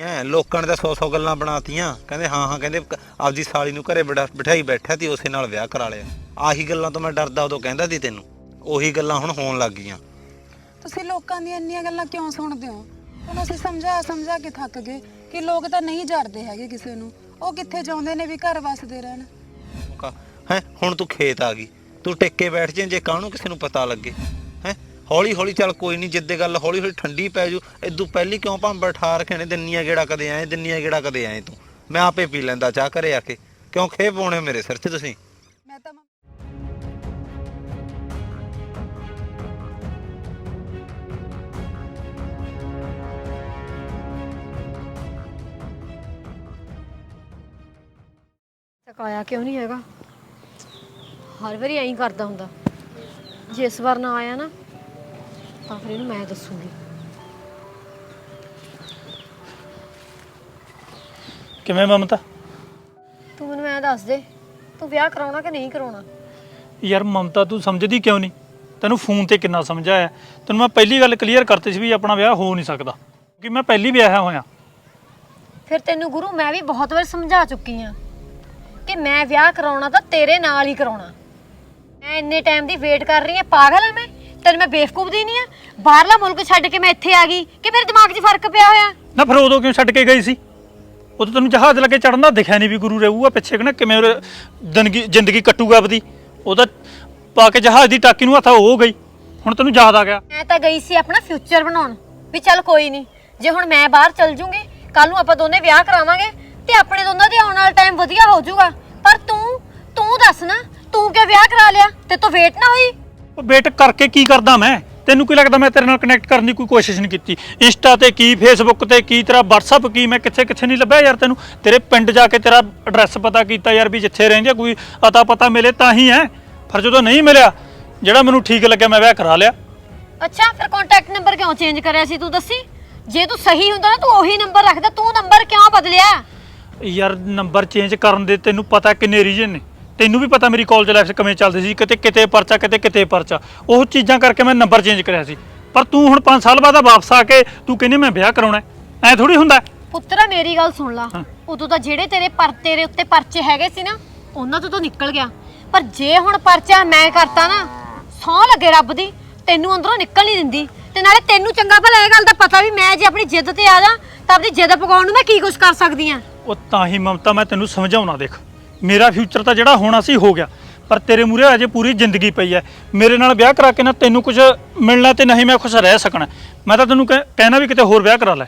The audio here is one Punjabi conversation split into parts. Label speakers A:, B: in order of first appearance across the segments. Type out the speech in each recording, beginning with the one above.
A: ਐ ਲੋਕਾਂ ਨੇ ਤਾਂ 100-100 ਗੱਲਾਂ ਬਣਾਤੀਆਂ। ਕਹਿੰਦੇ ਹਾਂ ਹਾਂ ਕਹਿੰਦੇ ਆਪਦੀ ਸਾਲੀ ਨੂੰ ਘਰੇ ਬਿਠਾ- ਬਿਠਾਈ ਬੈਠਾ ਤੇ ਉਸੇ ਨਾਲ ਵਿਆਹ ਕਰਾ ਲਿਆ। ਆਹੀ ਗੱਲਾਂ ਤੋਂ ਮੈਂ ਡਰਦਾ ਉਦੋਂ ਕਹਿੰਦਾ ਸੀ ਤੈਨੂੰ। ਉਹੀ ਗੱਲਾਂ ਹੁਣ ਹੋਣ ਲੱਗ ਗਈਆਂ।
B: ਤੁਸੀਂ ਲੋਕਾਂ ਦੀਆਂ ਇੰਨੀਆਂ ਗੱਲਾਂ ਕਿਉਂ ਸੁਣਦੇ ਹੋ? ਹੁਣ ਅਸੀਂ ਸਮਝਾ ਸਮਝਾ ਕੇ ਥੱਕ ਗਏ ਕਿ ਲੋਕ ਤਾਂ ਨਹੀਂ ਜੜਦੇ ਹੈਗੇ ਕਿਸੇ ਨੂੰ। ਉਹ ਕਿੱਥੇ ਚਾਹੁੰਦੇ ਨੇ ਵੀ ਘਰ ਵਸਦੇ ਰਹਿਣ?
A: ਹੈ ਹੁਣ ਤੂੰ ਖੇਤ ਆ ਗਈ। ਤੂੰ ਟਿੱਕੇ ਬੈਠ ਜੇ ਜੇ ਕਾਹਨੂੰ ਕਿਸੇ ਨੂੰ ਪਤਾ ਲੱਗੇ। ਹੌਲੀ ਹੌਲੀ ਚੱਲ ਕੋਈ ਨਹੀਂ ਜਿੱਦੇ ਗੱਲ ਹੌਲੀ ਹੌਲੀ ਠੰਡੀ ਪੈ ਜੂ। ਇਦੋਂ ਪਹਿਲੀ ਕਿਉਂ ਭਾਂਬਰ ਠਾ ਰੱਖੇ ਨੇ ਦਿੰਨੀਆਂ ਗੇੜਾ ਕਦੇ ਆਏ ਦਿੰਨੀਆਂ ਗੇੜਾ ਕਦੇ ਆਏ ਤੂੰ। ਮੈਂ ਆਪੇ ਪੀ ਲੈਂਦਾ ਚਾਹ ਘਰੇ ਆ ਕੇ। ਕਿਉਂ ਖੇ ਪਾਉਣੇ ਮੇਰੇ ਸਿਰ 'ਚ ਤੁਸੀਂ?
B: ਮੈਂ ਤਾਂ
C: ਚਕਾਇਆ ਕਿਉਂ ਨਹੀਂ ਹੈਗਾ? ਹਰ ਵਾਰੀ ਐਂ ਕਰਦਾ ਹੁੰਦਾ। ਜੇ ਇਸ ਵਾਰ ਨਾ ਆਇਆ ਨਾ ਤਾਂ ਫਿਰ ਇਹਨੂੰ ਮੈਂ ਦੱਸੂਗੀ।
D: ਕਿਵੇਂ ਮਮਤਾ?
C: ਤੂੰ ਮੈਨੂੰ ਐਂ ਦੱਸ ਦੇ ਤੂੰ ਵਿਆਹ ਕਰਾਉਣਾ ਕਿ ਨਹੀਂ ਕਰਾਉਣਾ?
D: ਯਾਰ ਮਮਤਾ ਤੂੰ ਸਮਝਦੀ ਕਿਉਂ ਨਹੀਂ? ਤੈਨੂੰ ਫੋਨ ਤੇ ਕਿੰਨਾ ਸਮਝਾਇਆ। ਤੈਨੂੰ ਮੈਂ ਪਹਿਲੀ ਗੱਲ ਕਲੀਅਰ ਕਰਤੀ ਸੀ ਵੀ ਆਪਣਾ ਵਿਆਹ ਹੋ ਨਹੀਂ ਸਕਦਾ। ਕਿਉਂਕਿ ਮੈਂ ਪਹਿਲੀ ਵਿਆਹਿਆ ਹੋਇਆ।
C: ਫਿਰ ਤੈਨੂੰ ਗੁਰੂ ਮੈਂ ਵੀ ਬਹੁਤ ਵਾਰ ਸਮਝਾ ਚੁੱਕੀ ਆ ਕਿ ਮੈਂ ਵਿਆਹ ਕਰਾਉਣਾ ਤਾਂ ਤੇਰੇ ਨਾਲ ਹੀ ਕਰਾਉਣਾ। ਮੈਂ ਇੰਨੇ ਟਾਈਮ ਦੀ ਵੇਟ ਕਰ ਰਹੀ ਆ ਪਾਗਲ ਆ ਮੈਂ? ਤੈਨੂੰ ਮੈਂ ਬੇਵਕੂਫ ਦੀ ਨਹੀਂ ਆ? ਬਾਹਰਲਾ ਮੁਲਕ ਛੱਡ ਕੇ ਮੈਂ ਇੱਥੇ ਆ ਗਈ ਕਿ ਮੇਰੇ ਦਿਮਾਗ 'ਚ ਫ਼ਰਕ ਪਿਆ ਹੋਇਆ?
D: ਨਾ ਫਿਰ ਉਦੋਂ ਕਿਉਂ ਛੱਡ ਕੇ ਗਈ ਸੀ? ਉਦੋਂ ਤੈਨੂੰ ਜਹਾਜ਼ ਲੱਗੇ ਚੜਨ ਦਾ ਦਿਖਿਆ ਨਹੀਂ ਵੀ ਗੁਰੂ ਰਹੂਗਾ ਪਿੱਛੇ ਕਿ ਕਿਵੇਂ ਉਹਦੇ ਜ਼ਿੰਦਗੀ ਜ਼ਿੰਦਗੀ ਕੱਟੂਗਾ ਆਪਦੀ। ਉਹਦਾ ਪਾ ਕੇ ਜਹਾਜ਼ ਦੀ ਟਾਕੀ ਨੂੰ ਹੱਥ ਹੋ ਗਈ। ਹੁਣ ਤੈਨੂੰ ਯਾਦ ਆ ਗਿਆ।
C: ਮੈਂ ਤਾਂ ਗਈ ਸੀ ਆਪਣਾ ਫਿਊਚਰ ਬਣਾਉਣ। ਵੀ ਚੱਲ ਕੋਈ ਨਹੀਂ ਜੇ ਹੁਣ ਮੈਂ ਬਾਹਰ ਚਲ ਜੂੰਗੀ ਕੱਲ ਨੂੰ ਆਪਾਂ ਦੋਨੇ ਵਿਆਹ ਕਰਾਵਾਂਗੇ ਤੇ ਆਪਣੇ ਦੋਨਾਂ ਦੇ ਆਉਣ ਵਾਲਾ ਟਾਈਮ ਵਧੀਆ ਹੋ ਜਾਊਗਾ ਪਰ ਤੂੰ ਤੂੰ ਦੱਸ ਨਾ ਤੂੰ ਕਿਉਂ ਵਿਆਹ ਕਰਾ ਲਿਆ? ਤੇ ਤੂੰ ਵੇਟ ਨਾ ਹੋਈ।
D: ਉਹ ਵੇਟ ਕਰਕੇ ਕੀ ਕਰਦਾ ਮੈਂ? ਤੈਨੂੰ ਕੀ ਲੱਗਦਾ ਮੈਂ ਤੇਰੇ ਨਾਲ ਕਨੈਕਟ ਕਰਨ ਦੀ ਕੋਈ ਕੋਸ਼ਿਸ਼ ਨਹੀਂ ਕੀਤੀ? ਇੰਸਟਾ ਤੇ ਕੀ ਫੇਸਬੁੱਕ ਤੇ ਕੀ ਤੇਰਾ WhatsApp ਕੀ ਮੈਂ ਕਿੱਥੇ ਕਿੱਥੇ ਨਹੀਂ ਲੱਭਿਆ ਯਾਰ ਤੈਨੂੰ? ਤੇਰੇ ਪਿੰਡ ਜਾ ਕੇ ਤੇਰਾ ਐਡਰੈਸ ਪਤਾ ਕੀਤਾ ਯਾਰ ਵੀ ਜਿੱਥੇ ਰਹਿੰਦੇ ਆ ਕੋਈ ਅਤਾ ਪਤਾ ਮਿਲੇ ਤਾਂ ਹੀ ਹੈ। ਪਰ ਜਦੋਂ ਨਹੀਂ ਮਿਲਿਆ ਜਿਹੜਾ ਮੈਨੂੰ ਠੀਕ ਲੱਗਿਆ ਮੈਂ ਵਿਆਹ ਕਰਾ ਲਿਆ।
C: ਅੱਛਾ ਫਿਰ ਕੰਟੈਕਟ ਨੰਬਰ ਕਿਉਂ ਚੇਂਜ ਕਰਿਆ ਸੀ ਤੂੰ ਦੱਸੀ? ਜੇ ਤੂੰ ਸਹੀ ਹੁੰਦਾ ਨਾ ਤੂੰ ਉਹੀ ਨੰਬਰ ਰੱਖਦਾ ਤੂੰ ਨੰਬਰ ਕਿਉਂ ਬਦਲਿਆ?
D: ਯਾਰ ਨੰਬਰ ਚੇਂਜ ਕਰਨ ਦੇ ਤੈਨੂੰ ਪਤਾ ਕਿੰਨੇ ਰੀਜਨ ਨੇ। ਤੈਨੂੰ ਵੀ ਪਤਾ ਮੇਰੀ ਕਾਲਜ ਲਾਈਫ ਕਿਵੇਂ ਚੱਲਦੀ ਸੀ ਕਿਤੇ ਕਿਤੇ ਪਰਚਾ ਕਿਤੇ ਕਿਤੇ ਪਰਚਾ। ਉਹ ਚੀਜ਼ਾਂ ਕਰਕੇ ਮੈਂ ਨੰਬਰ ਚੇਂਜ ਕਰਿਆ ਸੀ। ਪਰ ਤੂੰ ਹੁਣ 5 ਸਾਲ ਬਾਅਦ ਵਾਪਸ ਆ ਕੇ ਤੂੰ ਕਹਿੰਦੀ ਮੈਂ ਵਿਆਹ ਕਰਾਉਣਾ ਐ ਥੋੜੀ ਹੁੰਦਾ
C: ਪੁੱਤਰਾ ਮੇਰੀ ਗੱਲ ਸੁਣ ਲਾ।
D: ਹਾਂ।
C: ਉਦੋਂ ਤਾਂ ਜਿਹੜੇ ਤੇਰੇ ਪਰ ਤੇਰੇ ਉੱਤੇ ਪਰਚੇ ਹੈਗੇ ਸੀ ਨਾ ਉਹਨਾਂ ਤੋਂ ਤੂੰ ਨਿਕਲ ਗਿਆ। ਪਰ ਜੇ ਹੁਣ ਪਰਚਾ ਮੈਂ ਕਰਤਾ ਨਾ ਸੌ ਲੱਗੇ ਰੱਬ ਦੀ ਤੈਨੂੰ ਅੰਦਰੋਂ ਨਿਕਲ ਨਹੀਂ ਦਿੰਦੀ। ਤੇ ਨਾਲੇ ਤੈਨੂੰ ਚੰਗਾ ਭਲਾ ਇਹ ਗੱਲ ਦਾ ਪਤਾ ਵੀ ਮੈਂ ਜੇ ਆਪਣੀ ਜਿੱਦ ਤੇ ਆ ਜਾ ਤਾਂ ਆਪਣੀ ਜਿੱਦ ਪਕਾਉਣ ਨੂੰ ਮੈਂ ਕੀ ਕੁਝ ਕਰ ਸਕਦੀ ਆ?
D: ਉਹ ਤਾਂ ਹੀ ਮਮਤਾ ਮੈਂ ਤੈਨੂੰ ਸਮਝਾਉਣਾ ਦੇਖ। ਮੇਰਾ ਫਿਊਚਰ ਤਾਂ ਜਿਹੜਾ ਹੋਣਾ ਸੀ ਹੋ ਗਿਆ। ਪਰ ਤੇਰੇ ਮੂਰੇ ਅਜੇ ਪੂਰੀ ਜ਼ਿੰਦਗੀ ਪਈ ਐ ਮੇਰੇ ਨਾਲ ਵਿਆਹ ਕਰਾ ਕੇ ਨਾ ਤੈਨੂੰ ਕੁਝ ਮਿਲਣਾ ਤੇ ਨਹੀਂ ਮੈਂ ਖੁਸ਼ ਰਹਿ ਸਕਣਾ। ਮੈਂ ਤਾਂ ਤੈਨੂੰ ਕਹਿ- ਕਹਿਣਾ ਵੀ ਕਿਤੇ ਹੋਰ ਵਿਆਹ ਕਰਾ ਲੈ।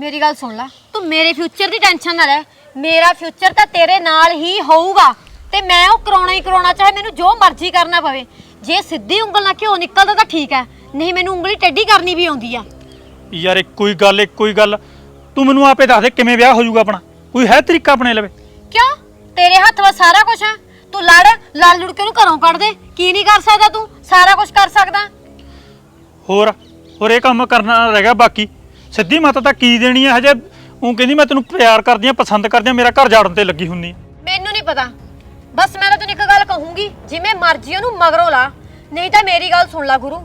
C: ਮੇਰੀ ਗੱਲ ਸੁਣ ਲੈ। ਤੂੰ ਮੇਰੇ ਫਿਊਚਰ ਦੀ ਟੈਨਸ਼ਨ ਨਾ ਲੈ। ਮੇਰਾ ਫਿਊਚਰ ਤਾਂ ਤੇਰੇ ਨਾਲ ਹੀ ਹੋਊਗਾ। ਤੇ ਮੈਂ ਉਹ ਕਰਾਉਣਾ ਹੀ ਕਰਾਉਣਾ ਚਾਹੇ ਮੈਨੂੰ ਜੋ ਮਰਜ਼ੀ ਕਰਨਾ ਪਵੇ। ਜੇ ਸਿੱਧੀ ਉਂਗਲ ਨਾਲ ਘਿਓ ਨਿਕਲਦਾ ਤਾਂ ਠੀਕ ਹੈ। ਨਹੀਂ ਮੈਨੂੰ ਉਂਗਲੀ ਟੇਢੀ ਕਰਨੀ ਵੀ ਆਉਂਦੀ ਆ।
D: ਯਾਰ ਇੱਕੋ ਹੀ ਗੱਲ ਇੱਕੋ ਹੀ ਗੱਲ। ਤੂੰ ਮੈਨੂੰ ਆਪੇ ਦੱਸ ਦੇ ਕਿਵੇਂ ਵਿਆਹ ਹੋ ਜਾਊਗਾ ਆਪਣਾ। ਕੋਈ ਹੈ ਤਰੀਕਾ ਆਪਣੇ ਲਵੇ।
C: ਕਿਉਂ? ਤੇਰੇ ਹੱਥ ਵਿੱਚ ਸਾਰਾ ਕੁਝ ਹੈ ਤੂੰ ਲੜ ਲੜ ਲੁੜ ਕੇ ਨੂੰ ਘਰੋਂ ਕੱਢ ਦੇ। ਕੀ ਨਹੀਂ ਕਰ ਸਕਦਾ ਤੂੰ? ਸਾਰਾ ਕੁਝ ਕਰ ਸਕਦਾ।
D: ਹੋਰ ਹੋਰ ਇਹ ਕੰਮ ਕਰਨਾ ਰਹਿ ਗਿਆ ਬਾਕੀ। ਸਿੱਧੀ ਮਾਤਾ ਤਾਂ ਕੀ ਦੇਣੀ ਹੈ ਹਜੇ ਉਹ ਕਹਿੰਦੀ ਮੈਂ ਤੈਨੂੰ ਪਿਆਰ ਕਰਦੀ ਆ ਪਸੰਦ ਕਰਦੀ ਆ ਮੇਰਾ ਘਰ ਜਾੜਨ ਤੇ ਲੱਗੀ ਹੁੰਨੀ ਆ।
C: ਮੈਨੂੰ ਨਹੀਂ ਪਤਾ। ਬਸ ਮੈਂ ਤਾਂ ਤੈਨੂੰ ਇੱਕ ਗੱਲ ਕਹੂੰਗੀ ਜਿਵੇਂ ਮਰਜ਼ੀ ਉਹਨੂੰ ਮਗਰੋਂ ਲਾ। ਨਹੀਂ ਤਾਂ ਮੇਰੀ ਗੱਲ ਸੁਣ ਲੈ ਗੁਰੂ।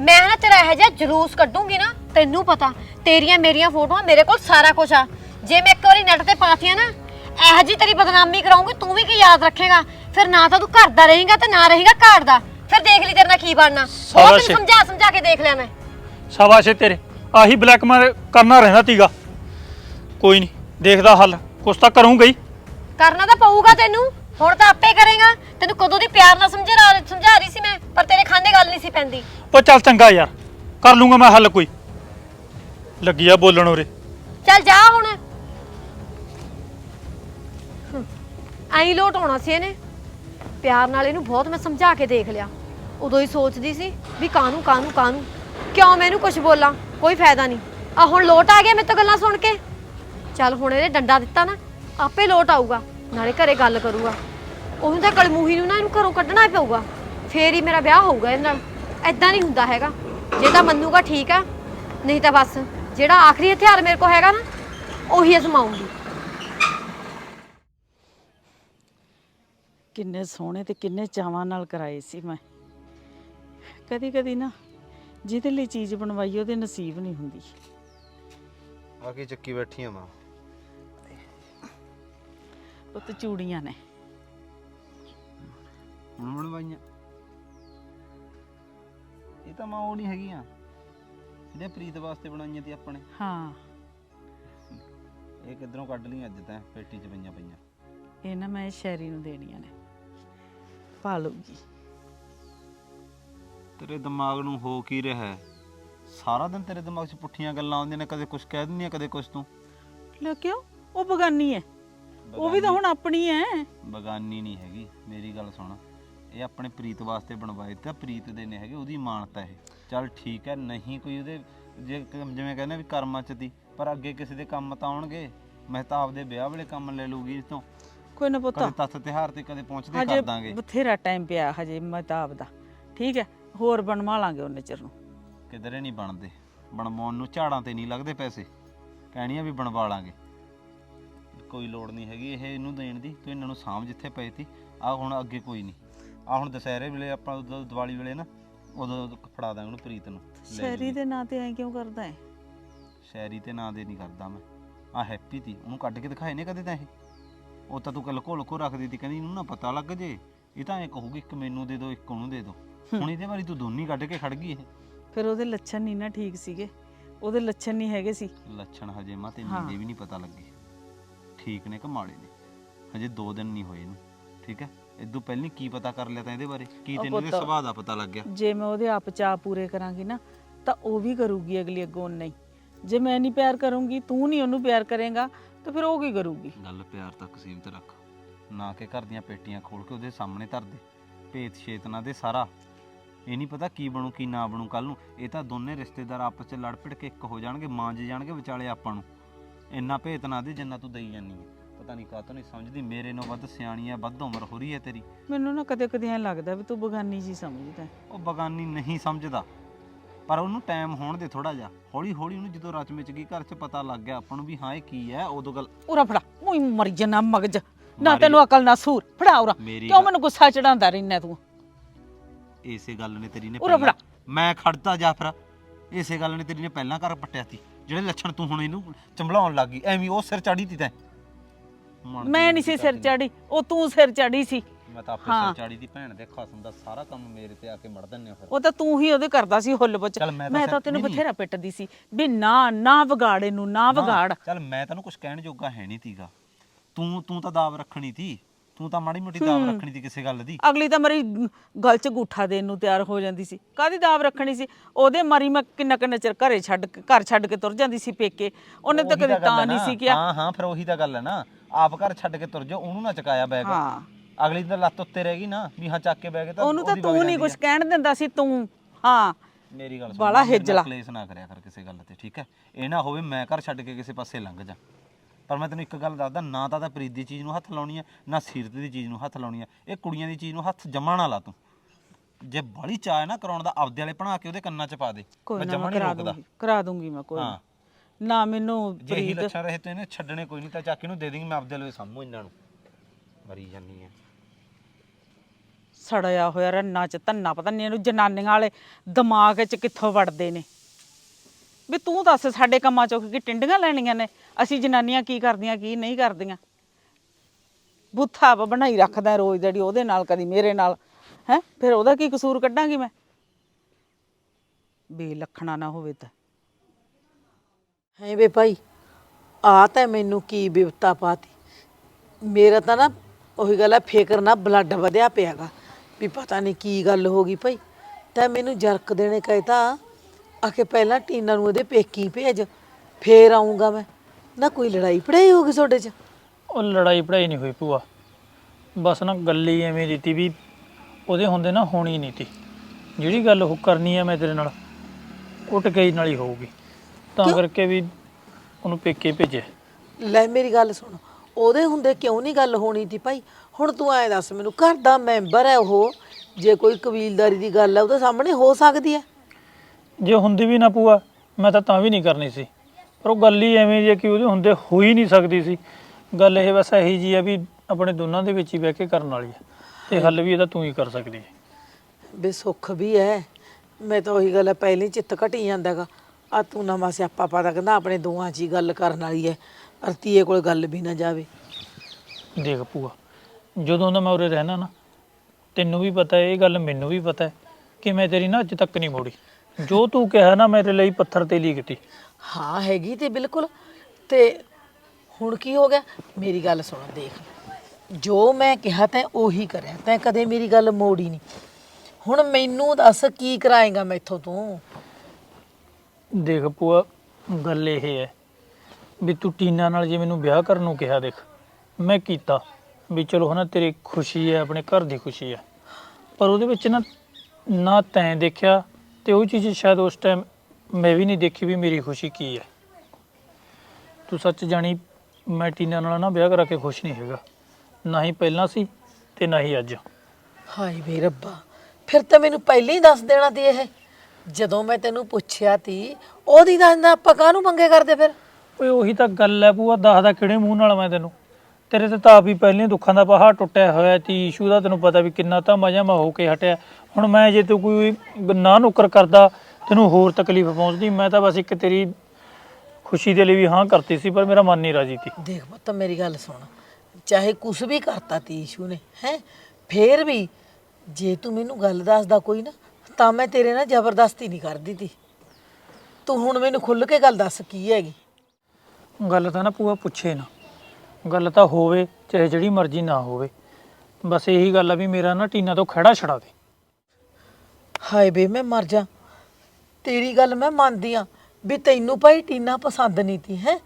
C: ਮੈਂ ਨਾ ਤੇਰਾ ਇਹੋ ਜਿਹਾ ਜਲੂਸ ਕੱਢੂੰਗੀ ਨਾ ਤੈਨੂੰ ਪਤਾ ਤੇਰੀਆਂ ਮੇਰੀਆਂ ਫੋਟੋਆਂ ਮੇਰੇ ਕੋਲ ਸਾਰਾ ਕੁਝ ਆ। ਜੇ ਮੈਂ ਇੱਕ ਵਾਰੀ ਨੈਟ ਤੇ ਪਾਤੀਆਂ ਨਾ ਇਹੋ ਜੀ ਤੇਰੀ ਬਦਨਾਮੀ ਕਰਾਉਂਗੀ ਤੂੰ ਵੀ ਕੀ ਯਾਦ ਰੱਖੇਗਾ? ਫਿਰ ਨਾ ਤਾਂ ਤੂੰ ਘਰ ਦਾ ਰਹੇਗਾ ਤੇ ਨਾ ਰਹੇਗਾ ਘਾਟ ਦਾ। ਫਿਰ ਦੇਖ ਲਈ ਤੇਰੇ ਨਾਲ ਕੀ ਬਣਨਾ। ਬਹੁਤ। ਤੈਨੂੰ ਸਮਝਾ ਸਮਝਾ ਕੇ ਦੇਖ ਲਿਆ ਮੈਂ।
D: ਸ਼ਾਬਾਸ਼ ਏ ਤੇਰੇ। ਆਹੀ ਬਲੈਕ ਮਾਰ ਕਰਨਾ ਰਹਿੰਦਾ ਤੀਗਾ। ਕੋਈ ਨਹੀਂ ਦੇਖਦਾ ਹੱਲ। ਕੁਛ ਤਾਂ ਕਰੂੰਗਾ ਹੀ
C: ਕਰਨਾ ਤਾਂ ਪਊਗਾ ਤੈਨੂੰ। ਹੁਣ ਤਾਂ ਆਪੇ ਕਰੇਗਾ। ਤੈਨੂੰ ਕਦੋਂ ਦੀ ਪਿਆਰ ਨਾਲ ਸਮਝਾ ਰਾ- ਸਮਝਾ ਰਹੀ ਸੀ ਮੈਂ ਪਰ ਤੇਰੇ ਖਾਂਦੇ ਗੱਲ ਨਹੀਂ ਸੀ ਪੈਂਦੀ।
D: ਉਹ ਚੱਲ ਚੰਗਾ ਯਾਰ। ਕਰ ਲੂੰਗਾ ਮੈਂ ਹੱਲ ਕੋਈ। ਲੱਗੀ ਆ ਬੋਲਣ ਉਰੇ।
C: ਚੱਲ ਜਾ ਹੁਣ। ਆਈ ਲੋਟ ਹੋਣਾ ਸੀ ਇਹਨੇ। ਪਿਆਰ ਨਾਲ ਇਹਨੂੰ ਬਹੁਤ ਮੈਂ ਸਮਝਾ ਕੇ ਦੇਖ ਲਿਆ। ਉਦੋਂ ਹੀ ਸੋਚਦੀ ਸੀ ਵੀ ਕਾਹਨੂੰ ਕਾਹਨੂੰ ਕਾਹਨੂੰ। ਕਿਉਂ ਮੈਂ ਇਹਨੂੰ ਕੁਝ ਬੋਲਾਂ? ਕੋਈ ਫਾਇਦਾ ਨਹੀਂ। ਆ ਹੁਣ ਲੋਟ ਆ ਗਿਆ ਮੇਰੇ ਤੋਂ ਗੱਲਾਂ ਸੁਣ ਕੇ। ਚੱਲ ਹੁਣ ਇਹਨੇ ਡੰਡਾ ਦਿੱਤਾ ਨਾ, ਆਪੇ ਲੋਟ ਆਊਗਾ, ਨਾਲੇ ਘਰੇ ਗੱਲ ਕਰੂਗਾ। ਉਹਨੂੰ ਤਾਂ ਕਲਮੂਹੀ ਨੂੰ ਨਾ ਇਹਨੂੰ ਘਰੋਂ ਕੱਢਣਾ ਹੀ ਪਊਗਾ। ਫੇਰ ਹੀ ਮੇਰਾ ਵਿਆਹ ਹੋਊਗਾ ਇਹਦੇ ਨਾਲ। ਐਦਾਂ ਨਹੀਂ ਹੁੰਦਾ ਹੈਗਾ। ਜੇ ਤਾਂ ਮੰਨੂਗਾ ਠੀਕ ਆ, ਨਹੀਂ ਤਾਂ ਬਸ। ਜਿਹੜਾ ਆਖਰੀ ਹਥਿਆਰ ਮੇਰੇ ਕੋਲ ਹੈਗਾ ਨਾ, ਉਹੀ ਅਜ਼ਮਾਉਂਗੀ
E: ਕਿੰਨੇ ਸੋਹਣੇ ਤੇ ਕਿੰਨੇ ਚਾਵਾਂ ਨਾਲ ਕਰਾਏ ਸੀ ਮੈਂ। ਕਦੀ ਕਦੀ ਨਾ ਜਿਹਦੇ ਲਈ ਚੀਜ਼ ਬਣਵਾਈ ਉਹਦੇ ਨਸੀਬ ਨਹੀਂ ਹੁੰਦੀ।
A: ਆ ਕੀ ਚੱਕੀ ਬੈਠੀ ਆ ਮਾਂ?
E: ਪੁੱਤ ਚੂੜੀਆਂ ਨੇ।
A: ਹੁਣ ਬਣਵਾਈਆਂ। ਇਹ ਤਾਂ ਮਾਂ ਉਹ ਨਹੀਂ ਹੈਗੀਆਂ। ਜਿਹੜੇ ਪ੍ਰੀਤ ਵਾਸਤੇ ਬਣਾਈਆਂ ਤੀ ਆਪਣੇ।
E: ਹਾਂ।
A: ਇਹ ਕਿੱਧਰੋਂ ਕੱਢ ਲਈਆਂ ਅੱਜ ਤਾਂ ਪੇਟੀ 'ਚ ਪਈਆਂ ਪਈਆਂ।
E: ਇਹ ਨਾ ਮੈਂ ਸ਼ੈਰੀ ਨੂੰ ਦੇਣੀਆਂ ਨੇ। ਪਾ ਲਊਗੀ
A: ਤੇਰੇ ਦਿਮਾਗ ਨੂੰ ਹੋ ਕੀ ਰਿਹਾ ਹੈ? ਸਾਰਾ ਦਿਨ ਤੇਰੇ ਦਿਮਾਗ 'ਚ ਪੁੱਠੀਆਂ ਗੱਲਾਂ ਆਉਂਦੀਆਂ ਨੇ ਕਦੇ ਕੁਝ ਕਹਿ ਦਿੰਦੀਆਂ ਕਦੇ ਕੁਝ ਤੂੰ।
E: ਲੈ ਕਿਉਂ? ਉਹ ਬਗਾਨੀ ਹੈ ਉਹ ਵੀ ਤਾਂ ਹੁਣ ਆਪਣੀ ਹੈ
A: ਬਗਾਨੀ ਨਹੀਂ ਹੈਗੀ ਮੇਰੀ ਗੱਲ ਸੁਣ। ਇਹ ਆਪਣੇ ਪ੍ਰੀਤ ਵਾਸਤੇ ਬਣਵਾਏ ਤਾਂ ਪ੍ਰੀਤ ਦੇ ਨੇ ਹੈਗੇ ਉਹਦੀ ਮਾਨਤਾ ਇਹ। ਚੱਲ ਠੀਕ ਹੈ ਨਹੀਂ ਕੋਈ ਉਹਦੇ ਜੇ ਕ- ਜਿਵੇਂ ਕਹਿੰਦੇ ਵੀ ਕਰਮਾਂ ਚ ਤੀ ਪਰ ਅੱਗੇ ਕਿਸੇ ਦੇ ਕੰਮ ਤਾਂ ਆਉਣਗੇ। ਮੈਂ ਤਾਂ ਆਪਦੇ ਵਿਆਹ ਵੇਲੇ ਕੰਮ ਲੈ ਲੂਗੀ ਇਸ ਤੋਂ।
E: ਕੋਈ ਨਾ ਪੁੱਤ।
A: ਕਦੇ ਤੱਤ ਤਿਹਾਰ ਤੇ ਕਦੇ ਪਹੁੰਚਦੇ
E: ਹਜੇ
A: ਕਰ ਦਾਂਗੇ।
E: ਬਥੇਰਾ ਟਾਈਮ ਪਿਆ ਹਜੇ ਮਤਾਬ ਦਾ ਠੀਕ ਹੈ ਹੋਰ ਬਣਵਾ ਲਾਂਗੇ ਉਹਨੇ ਚਿਰ ਨੂੰ।
A: ਕਿਧਰੇ ਨਹੀਂ ਬਣਦੇ। ਬਣਵਾਉਣ ਨੂੰ ਝਾੜਾਂ ਤੇ ਨਹੀਂ ਲੱਗਦੇ ਪੈਸੇ। ਕਹਿਣੀਆਂ ਵੀ ਬਣਵਾ ਲਾਂਗੇ। ਕੋਈ ਲੋੜ ਨਹੀਂ ਹੈਗੀ ਇਹ ਇਹਨੂੰ ਦੇਣ ਦੀ। ਤੂੰ ਇਹਨਾਂ ਨੂੰ ਸਾਂਭ ਜਿੱਥੇ ਪਏ ਤੀ ਆ ਹੁਣ ਅੱਗੇ ਕੋਈ ਨਹੀਂ। ਆ ਹੁਣ ਦੁਸਹਿਰੇ ਵੇਲੇ ਆਪਾਂ ਉਦੋਂ ਦੀਵਾਲੀ ਵੇਲੇ ਨਾ ਉਦੋਂ ਫੜਾ ਦਾਂਗੇ ਉਹਨੂੰ ਪ੍ਰੀਤ ਨੂੰ। ਲੈ
E: ਸ਼ੈਰੀ। ਦੇ ਨਾਂ ਤੇ ਐ ਕਿਉਂ ਕਰਦਾ ਹੈ
A: ਸ਼ਾਇਰੀ ਤੇ ਨਾਂ ਦੇ ਨਹੀਂ ਕਰਦਾ ਮੈਂ। ਆ ਹੈਪੀ ਤੀ। ਉਹਨੂੰ ਕੱਢ ਕੇ ਦਿਖਾਏ ਨੇ ਕਦੇ ਤਾਂ ਇਹ? ਉਹ ਤਾਂ ਤੂੰ ਕੱਲ ਕੋਲ ਕੋ ਰੱਖ ਦਿੱਤੀ ਕਹਿੰਦੀ ਇਹਨੂੰ ਨਾ ਪਤਾ ਲੱਗ ਜੇ। ਇਹ ਤਾਂ ਐ ਕਹੂਗੀ ਇੱਕ ਮੈਨੂੰ ਦੇ ਦਿਓ ਇੱਕ ਉਹਨੂੰ ਦੇ ਦਿਓ। ਹੁਣ ਇਹਦੇ ਵਾਰੀ ਤੂੰ ਦੋਨੀ ਕੱਢ ਕੇ ਖੜ ਗਈ ਇਹ।
E: ਫਿਰ ਉਹਦੇ ਲੱਛਣ ਨਹੀਂ ਨਾ ਠੀਕ ਸੀਗੇ। ਉਹਦੇ ਲੱਛਣ ਨਹੀਂ ਹੈਗੇ ਸੀ।
A: ਲੱਛਣ ਹਜੇ ਮਾ ਤੇ
E: ਹਾਂ।
A: ਨੀਂਦੇ ਵੀ ਨਹੀਂ ਪਤਾ ਲੱਗੇ। ਠੀਕ ਨੇ ਕਿ ਮਾੜੇ ਨੇ। ਹਜੇ 2 ਦਿਨ ਨਹੀਂ ਹੋਏ ਇਹਨੂੰ ਠੀਕ ਹੈ? ਇਦੋਂ ਪਹਿਲਾਂ ਕੀ ਪਤਾ ਕਰ ਲਿਆ ਤਾਂ ਇਹਦੇ ਬਾਰੇ? ਕੀ
E: ਉਹ
A: ਤੈਨੂੰ ਇਹਦੇ
E: ਪੁੱਤ-
A: ਸੁਭਾਅ ਦਾ ਪਤਾ ਲੱਗ ਗਿਆ?
E: ਜੇ ਮੈਂ ਉਹਦੇ ਆਪ ਚਾਹ ਪੂਰੇ ਕਰਾਂਗੀ ਨਾ ਤਾਂ ਉਹ ਵੀ ਕਰੂਗੀ ਅਗਲੀ ਅੱਗੋਂ ਨਹੀਂ ਜੇ ਮੈਂ ਨਹੀਂ ਪਿਆਰ ਕਰੂੰਗੀ ਤੂੰ ਨਹੀਂ ਉਹਨੂੰ ਪਿਆਰ ਕਰੇਗਾ ਤਾਂ ਫਿਰ ਉਹ ਕੀ ਕਰੂਗੀ?
A: ਗੱਲ ਪਿਆਰ ਤੱਕ ਸੀਮਤ ਰੱਖ। ਨਾ ਕਿ ਘਰ ਦੀਆਂ ਪੇਟੀਆਂ ਖੋਲ ਕੇ ਉਹਦੇ ਸਾਹਮਣੇ ਧਰ ਦੇ। ਭੇਤ ਛੇਤਨਾ ਦੇ ਸਾਰਾ। ਇਹ ਨਹੀਂ ਪਤਾ ਕੀ ਬਣੂ ਕੀ ਨਾ ਬਣੂ ਕੱਲ ਨੂੰ। ਇਹ ਤਾਂ ਦੋਨੇ ਰਿਸ਼ਤੇਦਾਰ ਆਪਸ 'ਚ ਲੜ ਭਿੜ ਕੇ ਇੱਕ ਹੋ ਜਾਣਗੇ ਮਾਂਜ ਜਾਣਗੇ ਵਿਚਾਲੇ ਆਪਾਂ ਨੂੰ। ਇੰਨਾ ਭੇਤ ਨਾ ਦੇ ਜਿੰਨਾ ਤੂੰ ਦਈ ਜਾਨੀ ਹੈ ਪਤਾ ਨਹੀਂ ਕਾਹਤੋਂ ਨਹੀਂ ਸਮਝਦੀ ਮੇਰੇ ਨਾਲੋਂ ਵੱਧ ਸਿਆਣੀ ਹੈ ਵੱਧ ਉਮਰ ਹੋ ਰਹੀ ਹੈ ਤੇਰੀ।
E: ਮੈਨੂੰ ਨਾ ਕਦੇ ਕਦੇ ਐਂ ਲੱਗਦਾ ਵੀ ਤੂੰ ਬਗਾਨੀ ਜੀ ਸਮਝਦਾ। ਹੈ।
A: ਉਹ ਬਗਾਨੀ ਨਹੀਂ ਸਮਝਦਾ। ਪਰ ਉਹਨੂੰ ਟਾਈਮ ਹੋਣ ਦੇ ਥੋੜਾ ਜਿਹਾ। ਹੌਲੀ ਹੌਲੀ ਉਹਨੂੰ ਜਦੋਂ ਰਚ ਮਿਚ ਗਈ ਘਰ 'ਚ ਪਤਾ ਲੱਗ ਗਿਆ ਆਪਾਂ ਨੂੰ ਵੀ ਹਾਂ ਇਹ ਕੀ ਹੈ? ਉਦੋਂ ਗੱਲ
E: ਉਰਾ ਫੜਾ ਉਹੀ ਮਰ ਜਨਾ ਮਗਜ। ਨਾ
A: ਮਾਰੀ-
E: ਤੈਨੂੰ ਅਕਲ ਨਾ ਸੂਰ। ਫੜਾ ਉਰਾ।
A: ਮੇਰੀ
E: ਕਿਉਂ
A: ਗੱਲ-
E: ਮੈਨੂੰ ਗੁੱਸਾ ਚੜਾਉਂਦਾ ਰਹਿਣਾ ਤੂੰ?
A: ਇਸੇ ਗੱਲ ਨੇ ਤੇਰੀ ਨੇ
E: ਉਰੇ
A: ਪਹਿਲਾਂ-
E: ਫੜਾ।
A: ਮੈਂ ਖੜਦਾ ਜਾ ਫਿਰ। ਇਸੇ ਗੱਲ ਨੇ ਤੇਰੀ ਨੇ ਪਹਿਲਾਂ ਘਰ ਪੱਟਿਆ ਸੀ। ਜਿਹੜੇ ਲੱਛਣ ਤੂੰ ਹੁਣ ਇਹਨੂੰ ਚੰਬਲਾਉਣ ਲੱਗੀ ਐਵੇਂ ਉਹ ਸਿਰ ਚੜੀ ਤੀ ਤੈਂ।
E: ਮੈਂ ਨਹੀਂ ਸੀ ਸਿਰ। ਚੜੀ ਉਹ ਤੂੰ ਸਿਰ ਚੜੀ ਸੀ।
A: ਮੈਂ ਤਾਂ ਆਪੇ
E: ਹਾਂ।
A: ਸਿਰ ਚੜੀ ਦੀ ਭੈਣ ਦੇ ਖਸਮ ਦਾ ਸਾਰਾ ਕੰਮ ਮੇਰੇ ਤੇ ਆ ਕੇ ਮੜ ਦਿੰਨੇ ਫਿਰ।
E: ਉਹ ਤਾਂ ਤੂੰ ਹੀ ਉਹਦੇ ਕਰਦਾ ਸੀ ਹੁੱਲ ਬੁੱਚ।
A: ਚੱਲ ਮੈਂ ਤਾਂ
E: ਮੈਂ
A: ਸਿਰ-
E: ਤਾਂ ਤੈਨੂੰ
A: ਨਹੀਂ, ਨਹੀਂ।
E: ਬਥੇਰਾ ਪਿੱਟਦੀ ਸੀ। ਵੀ ਨਾ ਨਾ ਵਿਗਾੜ ਇਹਨੂੰ ਨਾ ਵਿਗਾੜ।
A: ਚੱਲ ਮੈਂ ਤੈਨੂੰ ਕੁਝ ਕਹਿਣ ਜੋਗਾ ਹੈ ਨਹੀਂ ਤੀਗਾ। ਤੂੰ ਤੂੰ ਤਾਂ ਦਾਵ ਰੱਖਣੀ ਤੀ। ਤੂੰ ਤਾਂ ਮਾੜੀ ਮੋਟੀ ਦਾਵ ਰੱਖਣੀ ਤੀ ਕਿਸੇ ਗੱਲ ਦੀ।
E: ਅਗਲੀ ਤਾਂ ਮਰੀ ਗਲ 'ਚ ਗੂਠਾ ਦੇਣ ਨੂੰ ਤਿਆਰ ਹੋ ਜਾਂਦੀ ਸੀ। ਕਾਦੀ ਦਾਵ ਰੱਖਣੀ ਸੀ? ਉਹਦੇ ਮਰੀ ਮੈਂ ਕਿੰਨਾ ਕਿੰਨਾ ਚਿਰ ਘਰੇ ਛੱਡ ਕੇ ਘਰ ਛੱਡ ਕੇ ਤੁਰ ਜਾਂਦੀ ਸੀ ਪੇਕੇ। ਉਹਨੇ ਤਾਂ
A: ਉਹੀ
E: ਕਦੇ
A: ਗੱਲ
E: ਤਾਂ
A: ਹੈ
E: ਨਹੀਂ
A: ਨਾ।
E: ਸੀ ਕਿਹਾ।
A: ਹਾਂ ਹਾਂ ਫਿਰ ਉਹੀ ਤਾਂ ਗੱਲ ਹੈ ਨਾ। ਆਪ ਘਰ ਛੱਡ ਕੇ ਤੁਰ ਜਾ ਉਹਨੂੰ ਨਾ ਚਕਾਇਆ ਬੈਗ।
E: ਹਾਂ।
A: ਅਗਲੀ ਤਾਂ ਲੱਤ ਉੱਤੇ ਰਹਿ ਗਈ ਨਾ ਵੀ ਹਾਂ ਚੱਕ ਕੇ ਬੈਗ ਤਾਂ
E: ਉਹਨੂੰ ਤਾਂ
A: ਉਹਦੀ ਵਗ
E: ਤੂੰ ਨਹੀਂ
A: ਜਾਂਦੀ
E: ਕੁਝ ਕਹਿਣ ਦਿੰਦਾ ਸੀ ਤੂੰ। ਹਾਂ
A: ਮੇਰੀ ਗੱਲ ਸੁਣ
E: ਬਾਲਾ
A: ਮੇਰੇ ਨਾਲ
E: ਹਿਜਲਾ।
A: ਕਲੇਸ਼ ਨਾ ਕਰਿਆ ਕਰ ਕਿਸੇ ਗੱਲ ਤੇ ਠੀਕ ਹੈ? ਇਹ ਨਾ ਹੋਵੇ ਮੈਂ ਘਰ ਛੱਡ ਕੇ ਕਿਸੇ ਪਾਸੇ ਲੰਘ ਜਾ। ਪਰ ਮੈਂ ਤੈਨੂੰ ਇੱਕ ਗੱਲ ਦੱਸਦਾ ਨਾ ਤਾਂ ਤਾਂ ਪ੍ਰੀਤ ਦੀ ਚੀਜ਼ ਨੂੰ ਹੱਥ ਲਾਉਣੀ ਹੈ ਨਾ ਸੀਰਤ ਦੀ ਚੀਜ਼ ਨੂੰ ਹੱਥ ਲਾਉਣੀ ਹੈ ਇਹ ਕੁੜੀਆਂ ਦੀ ਚੀਜ਼ ਨੂੰ ਹੱਥ ਜਮਾ ਨਾ ਲਾ ਤੂੰ। ਜੇ ਬੜੀ ਚਾਹ ਹੈ ਨਾ ਕਰਾਉਣ ਦਾ ਆਪਦੇ ਵਾਲੇ ਬਣਾ ਕੇ ਉਹਦੇ ਕੰਨਾਂ 'ਚ ਪਾ ਦੇ।
E: ਕੋਈ
A: ਮੈਂ
E: ਨਾ
A: ਜਮਾ
E: ਮੈਂ
A: ਨਹੀਂ
E: ਕਰਾ
A: ਰੋਕਦਾ।
E: ਦੂੰਗੀ ਕਰਾ ਦੂੰਗੀ ਮੈਂ ਕੋਈ
A: ਹਾਂ।
E: ਨਾ। ਨਾ ਮੈਨੂੰ
A: ਜੇ ਇਹੀ
E: ਪ੍ਰੀਤ
A: ਲੱਛਣ ਰਹੇ ਤੇ ਇਹਨੇ ਛੱਡਣੇ ਕੋਈ ਨਹੀਂ ਤਾਂ ਚੱਕ ਇਹਨੂੰ ਦੇ ਦੇਂਗੀ ਮੈਂ ਆਪਦੇ ਲਈ ਸਾਹਮੂ ਇਹਨਾਂ ਨੂੰ। ਮਰੀ ਜਾਨੀ ਹੈ
E: ਸੜਿਆ ਹੋਇਆ ਰੰਨਾ ਚ, ਧੰਨਾ ਪਤਾ ਨਹੀਂ ਇਹਨੂੰ ਜਨਾਨੀਆਂ ਵਾਲੇ ਦਿਮਾਗ 'ਚ ਕਿੱਥੋਂ ਵੜਦੇ ਨੇ। ਵੀ ਤੂੰ ਦੱਸ ਸਾਡੇ ਕੰਮਾਂ ਚੋਂ ਕੀ ਟਿੰਡੀਆਂ ਲੈਣੀਆਂ ਨੇ? ਅਸੀਂ ਜਨਾਨੀਆਂ ਕੀ ਕਰਦੀਆਂ, ਕੀ ਨਹੀਂ ਕਰਦੀਆਂ? ਬੁੱਥਾ ਬ ਬਣਾਈ ਰੱਖਦਾ ਰੋਜ਼ ਜਿਹੜੀ ਉਹਦੇ ਨਾਲ ਕਦੀ ਮੇਰੇ ਨਾਲ। ਹੈ? ਫਿਰ ਉਹਦਾ ਕੀ ਕਸੂਰ ਕੱਢਾਂਗੀ ਮੈਂ? ਬੇਲਖਣਾ ਨਾ ਹੋਵੇ ਤਾਂ।
F: ਹੈ ਵੇ ਭਾਈ ਆ ਤਾਂ ਮੈਨੂੰ ਕੀ ਬਿਪਤਾ ਪਾਤੀ। ਮੇਰਾ ਤਾਂ ਨਾ ਉਹੀ ਗੱਲ ਹੈ ਫਿਕਰ ਨਾ ਬਲੱਡ ਵਧਿਆ ਪਿਆਗਾ। ਵੀ ਪਤਾ ਨਹੀਂ ਕੀ ਗੱਲ ਹੋ ਗਈ ਭਾਈ। ਤਾਂ ਮੈਨੂੰ ਜਰਕ ਦੇਣੇ ਕਹੇ ਤਾਂ ਆਖੇ ਪਹਿਲਾਂ ਟੀਨਾ ਨੂੰ ਉਹਦੇ ਪੇਕੀ ਭੇਜ ਫੇਰ ਆਉਂਗਾ ਮੈਂ। ਨਾ ਕੋਈ ਲੜਾਈ ਪੜਾਈ ਹੋ ਗਈ ਤੁਹਾਡੇ 'ਚ?
D: ਉਹ ਲੜਾਈ ਪੜਾਈ ਨਹੀਂ ਹੋਈ ਭੂਆ। ਬਸ ਨਾ ਗੱਲ ਹੀ ਐਵੇਂ ਦੀ ਤੀ ਵੀ ਉਹਦੇ ਹੁੰਦੇ ਨਾ ਹੋਣੀ ਨਹੀਂ ਤੀ। ਜਿਹੜੀ ਗੱਲ ਉਹ ਕਰਨੀ ਆ ਮੈਂ ਤੇਰੇ ਨਾਲ ਉਹ ਟਕਈ ਨਾਲ ਹੀ ਹੋਊਗੀ। ਤਾਂ ਕਰਕੇ ਵੀ ਉਹਨੂੰ ਪੇਕੇ ਭੇਜਿਆ।
F: ਲੈ ਮੇਰੀ ਗੱਲ ਸੁਣ। ਉਹਦੇ ਹੁੰਦੇ ਕਿਉਂ ਨਹੀਂ ਗੱਲ ਹੋਣੀ ਤੀ ਭਾਈ? ਹੁਣ ਤੂੰ ਐ ਦੱਸ ਮੈਨੂੰ ਘਰ ਦਾ ਮੈਂਬਰ ਹੈ ਉਹ ਜੇ ਕੋਈ ਕਬੀਲਦਾਰੀ ਦੀ ਗੱਲ ਹੈ ਉਹਦੇ ਸਾਹਮਣੇ ਹੋ ਸਕਦੀ ਹੈ।
D: ਜੇ ਹੁੰਦੀ ਵੀ ਨਾ ਭੂਆ ਮੈਂ ਤਾਂ ਤਾਂ ਵੀ ਨਹੀਂ ਕਰਨੀ ਸੀ। ਪਰ ਉਹ ਗੱਲ ਹੀ ਐਵੇਂ ਜੇ ਕਿ ਉਹਦੇ ਹੁੰਦੇ ਹੋ ਹੀ ਨਹੀਂ ਸਕਦੀ ਸੀ। ਗੱਲ ਇਹ ਬਸ ਇਹੀ ਜੀ ਆ ਵੀ ਆਪਣੇ ਦੋਨਾਂ ਦੇ ਵਿੱਚ ਹੀ ਬਹਿ ਕੇ ਕਰਨ ਵਾਲੀ ਹੈ। ਤੇ ਹੱਲ ਵੀ ਇਹਦਾ ਤੂੰ ਹੀ ਕਰ ਸਕਦੀ ਹੈ।
F: ਬੇ ਸੁੱਖ ਵੀ ਹੈ। ਮੈਂ ਤਾਂ ਉਹੀ ਗੱਲ ਹੈ ਪਹਿਲਾਂ ਹੀ ਚਿੱਤ ਘਟੀ ਜਾਂਦਾਗਾ। ਆ ਤੂੰ ਨਵਾਂ ਸਿਆਪਾ ਪਾਦਾ ਕਹਿੰਦਾ ਆਪਣੇ ਦੋਵਾਂ 'ਚ ਹੀ ਗੱਲ ਕਰਨ ਵਾਲੀ ਐ ਅਰਤੀਏ ਕੋਲ ਗੱਲ ਵੀ ਨਾ ਜਾਵੇ।
D: ਦੇਖ ਭੂਆ ਜਦੋਂ ਦਾ ਮੈਂ ਉਰੇ ਰਹਿਣਾ ਨਾ ਤੈਨੂੰ ਵੀ ਪਤਾ ਹੈ ਇਹ ਗੱਲ ਮੈਨੂੰ ਵੀ ਪਤਾ ਹੈ ਕਿ ਮੈਂ ਤੇਰੀ ਨਾ ਅੱਜ ਤੱਕ ਨਹੀਂ ਮੋੜੀ। ਜੋ ਤੂੰ ਕਿਹਾ ਨਾ ਮੇਰੇ ਲਈ ਪੱਥਰ ਤੇ ਲਿਖਤੀ
F: ਹਾਂ ਹੈਗੀ ਤੇ ਬਿਲਕੁਲ। ਤੇ ਹੁਣ ਕੀ ਹੋ ਗਿਆ? ਮੇਰੀ ਗੱਲ ਸੁਣ ਦੇਖ। ਜੋ ਮੈਂ ਕਿਹਾ ਤੈਂ ਉਹੀ ਕਰਿਆ ਤੈਂ ਕਦੇ ਮੇਰੀ ਗੱਲ ਮੋੜੀ ਨਹੀਂ। ਹੁਣ ਮੈਨੂੰ ਦੱਸ ਕੀ ਕਰਾਏਗਾ ਮੈਥੋਂ ਤੂੰ?
D: ਦੇਖ ਭੂਆ ਗੱਲ ਇਹ ਹੈ ਵੀ ਤੂੰ ਟੀਨਾ ਨਾਲ ਜੇ ਮੈਨੂੰ ਵਿਆਹ ਕਰਨ ਨੂੰ ਕਿਹਾ ਦੇਖ, ਮੈਂ ਕੀਤਾ ਵੀ ਚਲੋ ਹਨਾ, ਤੇਰੀ ਖੁਸ਼ੀ ਹੈ, ਆਪਣੇ ਘਰ ਦੀ ਖੁਸ਼ੀ ਹੈ। ਪਰ ਉਹਦੇ ਵਿੱਚ ਨਾ ਨਾ ਤੈਂ ਦੇਖਿਆ ਤੇ ਉਹ ਚੀਜ਼ ਸ਼ਾਇਦ ਉਸ ਟਾਈਮ ਮੈਂ ਵੀ ਨਹੀਂ ਦੇਖੀ ਵੀ ਮੇਰੀ ਖੁਸ਼ੀ ਕੀ ਹੈ। ਤੂੰ ਸੱਚ ਜਾਣੀ, ਮੈਂ ਟੀਨਾ ਨਾਲ ਨਾ ਵਿਆਹ ਕਰਾ ਕੇ ਖੁਸ਼ ਨਹੀਂ ਹੈਗਾ। ਨਾ ਹੀ ਪਹਿਲਾਂ ਸੀ ਤੇ ਨਾ ਹੀ ਅੱਜ।
F: ਹਾਏ ਵੇ ਰੱਬਾ, ਫਿਰ ਤਾਂ ਮੈਨੂੰ ਪਹਿਲਾਂ ਹੀ ਦੱਸ ਦੇਣਾ ਤੀ ਇਹ। ਜਦੋਂ ਮੈਂ ਤੈਨੂੰ ਪੁੱਛਿਆ ਤੀ, ਉਹਦੀ ਦੱਸਦਾ ਆਪਾਂ ਕਾਹਨੂੰ ਪੰਗੇ ਕਰਦੇ ਫਿਰ?
D: ਓਏ ਉਹੀ ਤਾਂ ਗੱਲ ਹੈ ਭੂਆ, ਦੱਸਦਾ ਕਿਹੜੇ ਮੂੰਹ ਨਾਲ ਮੈਂ ਤੈਨੂੰ। ਤੇਰੇ ਤੇ ਤਾਂ ਆਪ ਹੀ ਪਹਿਲੇ ਦੁੱਖਾਂ ਦਾ ਪਹਾੜ ਟੁੱਟਿਆ ਹੋਇਆ ਤੀ ਇਸ਼ੂ ਦਾ ਤੈਨੂੰ ਪਤਾ ਵੀ ਕਿੰਨਾ ਤਾਂ ਮਜਾ ਮੈਂ ਹੋ ਕੇ ਹਟਿਆ। ਹੁਣ ਮੈਂ ਜੇ ਤੂੰ ਕੋਈ ਨਾ ਨੁਕਰ ਕਰਦਾ, ਤੈਨੂੰ ਹੋਰ ਤਕਲੀਫ ਪਹੁੰਚਦੀ, ਮੈਂ ਤਾਂ ਬਸ ਇੱਕ ਤੇਰੀ ਖੁਸ਼ੀ ਦੇ ਲਈ ਵੀ ਹਾਂ ਕਰਤੀ ਸੀ, ਪਰ ਮੇਰਾ ਮਨ ਨਹੀਂ ਰਾਜੀ ਸੀ
F: ਦੇਖ ਪੁੱਤ, ਮੇਰੀ ਗੱਲ ਸੁਣ। ਚਾਹੇ ਕੁਛ ਵੀ ਕਰਤਾ ਤੀ ਈਸ਼ੂ ਨੇ, ਹੈ? ਫੇਰ ਵੀ ਜੇ ਤੂੰ ਮੈਨੂੰ ਗੱਲ ਦੱਸਦਾ ਕੋਈ ਨਾ, ਤਾਂ ਮੈਂ ਤੇਰੇ ਨਾਲ ਜ਼ਬਰਦਸਤੀ ਨਹੀਂ ਕਰਦੀ ਤੀ। ਤੂੰ ਹੁਣ ਮੈਨੂੰ ਖੁੱਲ ਕੇ ਗੱਲ ਦੱਸ ਕੀ ਹੈਗੀ?
D: ਗੱਲ ਤਾਂ ਨਾ ਭੂਆ ਪੁੱਛੇ ਨਾ। ਗੱਲ ਤਾਂ ਹੋਵੇ ਚਾਹੇ ਜਿਹੜੀ ਮਰਜ਼ੀ ਨਾ ਹੋਵੇ। ਬਸ ਇਹੀ ਗੱਲ ਆ ਵੀ ਮੇਰਾ ਨਾ ਟੀਨਾ ਤੋਂ ਖੜਾ ਛੜਾ ਦੇ।
F: ਹਾਏ ਬੇ ਮੈਂ ਮਰ ਜਾ। ਤੇਰੀ ਗੱਲ ਮੈਂ ਮੰਨਦੀ ਆ ਵੀ ਤੈਨੂੰ ਭਾਈ ਟੀਨਾ ਪਸੰਦ ਨਹੀਂ ਤੀ ਹੈ?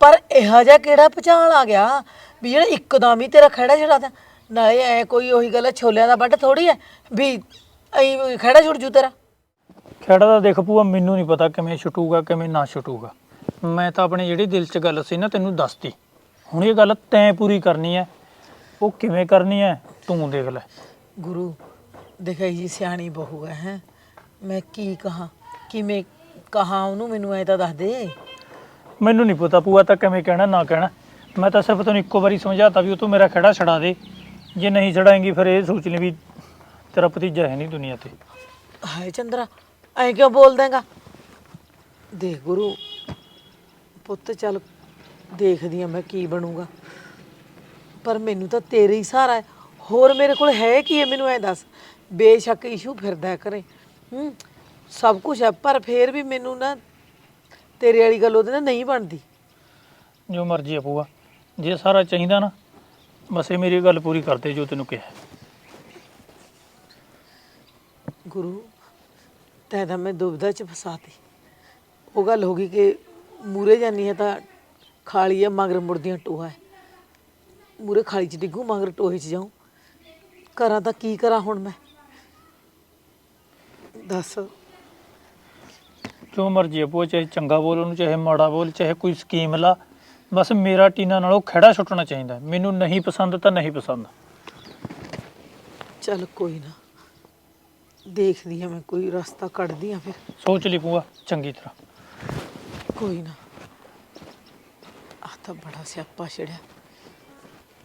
F: ਪਰ ਇਹੋ ਜਿਹਾ ਕਿਹੜਾ ਪਛਾਣ ਆ ਗਿਆ ਵੀ ਜਿਹੜਾ ਇੱਕਦਮ ਹੀ ਤੇਰਾ ਖੜਾ ਛੜਾ ਦਿਆ? ਨਾਲੇ ਐ ਕੋਈ ਉਹੀ ਗੱਲ ਹੈ ਛੋਲਿਆਂ ਦਾ ਵੱਟ ਥੋੜੀ ਹੈ ਵੀ ਐ ਖੜਾ ਛੁੱਟ ਜੂ ਤੇਰਾ।
D: ਖੜਾ ਤਾਂ ਦੇਖ ਭੂਆ ਮੈਨੂੰ ਨਹੀਂ ਪਤਾ ਕਿਵੇਂ ਛੁੱਟੂਗਾ ਕਿਵੇਂ ਨਾ ਛੁੱਟੂਗਾ। ਮੈਂ ਤਾਂ ਆਪਣੇ ਜਿਹੜੀ ਦਿਲ 'ਚ ਗੱਲ ਸੀ ਨਾ ਤੈਨੂੰ ਦੱਸਤੀ। ਹੁਣ ਇਹ ਗੱਲ ਤੈਂ ਪੂਰੀ ਕਰਨੀ ਹੈ ਉਹ ਕਿਵੇਂ ਕਰਨੀ ਹੈ ਤੂੰ ਦੇਖ ਲੈ।
F: ਗੁਰੂ ਦੇਖਾਈ ਜੀ ਸਿਆਣੀ ਬਹੂ ਹੈ ਹੈ। ਮੈਂ ਕੀ ਕਹਾ? ਕਿਵੇਂ ਕਹਾ ਉਹਨੂੰ? ਮੈਨੂੰ ਐ ਤਾਂ ਦੱਸ ਦੇ।
D: ਮੈਨੂੰ ਨਹੀਂ ਪਤਾ ਭੂਆ ਤਾਂ ਕਿਵੇਂ ਕਹਿਣਾ ਨਾ ਕਹਿਣਾ। ਮੈਂ ਤਾਂ ਸਿਰਫ ਤੈਨੂੰ ਇੱਕੋ ਵਾਰੀ ਸਮਝਾਤਾ ਵੀ ਉਹ ਤੂੰ ਮੇਰਾ ਖੜਾ ਛੜਾ ਦੇ। ਜੇ ਨਹੀਂ ਛੜਾਏਂਗੀ ਫਿਰ ਇਹ ਸੋਚ ਲਈ ਵੀ ਤੇਰਾ ਭਤੀਜਾ ਹੈ ਨਹੀਂ ਦੁਨੀਆ ਤੇ।
F: ਹਾਏ ਚੰਦਰਾ ਐ ਕਿਉਂ ਬੋਲ ਦੇਂਗਾ ਦੇਖ ਗੁਰੂ ਪੁੱਤ ਚੱਲ ਦੇਖਦੀ ਆ ਮੈਂ ਕੀ ਬਣੂਗਾ। ਪਰ ਮੈਨੂੰ ਤਾਂ ਤੇਰੇ ਹੀ ਸਹਾਰਾ ਹੈ। ਹੋਰ ਮੇਰੇ ਕੋਲ ਹੈ ਕੀ ਹੈ ਮੈਨੂੰ ਐ ਦੱਸ। ਬੇਸ਼ੱਕ ਇਸ਼ੂ ਫਿਰਦਾ ਕਰੇ। ਹੂੰ ਸਭ ਕੁਝ ਹੈ ਪਰ ਫੇਰ ਵੀ ਮੈਨੂੰ ਨਾ ਤੇਰੇ ਵਾਲੀ ਗੱਲ ਉਹਦੇ ਨਾਲ ਨਹੀਂ ਬਣਦੀ।
D: ਜੋ ਮਰਜ਼ੀ ਭੂਆ ਜੇ ਸਾਰਾ ਚਾਹੀਦਾ ਨਾ ਬਸ ਇਹ ਮੇਰੀ ਗੱਲ ਪੂਰੀ ਕਰਦੇ ਜੋ ਤੈਨੂੰ ਕਿਹਾ
F: ਗੁਰੂ ਤੈਂ ਤਾਂ ਮੈਂ ਦੁਬਿਧਾ ਚ ਫਸਾਤੀ ਉਹ ਗੱਲ ਹੋ ਗਈ ਕਿ ਮੂਰੇ ਜਾਨੀ ਹੈ ਤਾਂ ਖਾਲੀ ਹੈ ਮਗਰ ਮੁੜਦੀਆਂ ਟੋਹਾ ਹੈ। ਮੂਰੇ ਖਾਲੀ ਚ ਡਿੱਗੂ ਮਗਰ ਟੋਹੇ ਚ ਜਾਉਂ ਕਰਾਂ ਤਾਂ ਕੀ ਕਰਾਂ ਹੁਣ ਮੈਂ? ਦੱਸ।
D: ਜੋ ਮਰਜ਼ੀ ਹੈ ਭੂਆ ਚਾਹੇ ਚੰਗਾ ਬੋਲ ਉਹਨੂੰ ਚਾਹੇ ਮਾੜਾ ਬੋਲ ਚਾਹੇ ਕੋਈ ਸਕੀਮ ਲਾ। ਬਸ ਮੇਰਾ ਟੀਨਾ ਨਾਲੋਂ ਖੜਾ ਛੁੱਟਣਾ ਚਾਹੀਦਾ ਮੈਨੂੰ ਨਹੀਂ ਪਸੰਦ ਤਾਂ ਨਹੀਂ ਪਸੰਦ।
F: ਚੱਲ ਕੋਈ ਨਾ। ਦੇਖਦੀ ਆ ਮੈਂ ਕੋਈ ਰਸਤਾ ਕੱਢਦੀ ਆ ਫਿਰ।
D: ਸੋਚ ਲਈ ਭੂਆ ਚੰਗੀ ਤਰ੍ਹਾਂ।
F: ਕੋਈ ਨਾ। ਆਹ ਤਾਂ ਬੜਾ ਸਿਆਪਾ ਛੜਿਆ।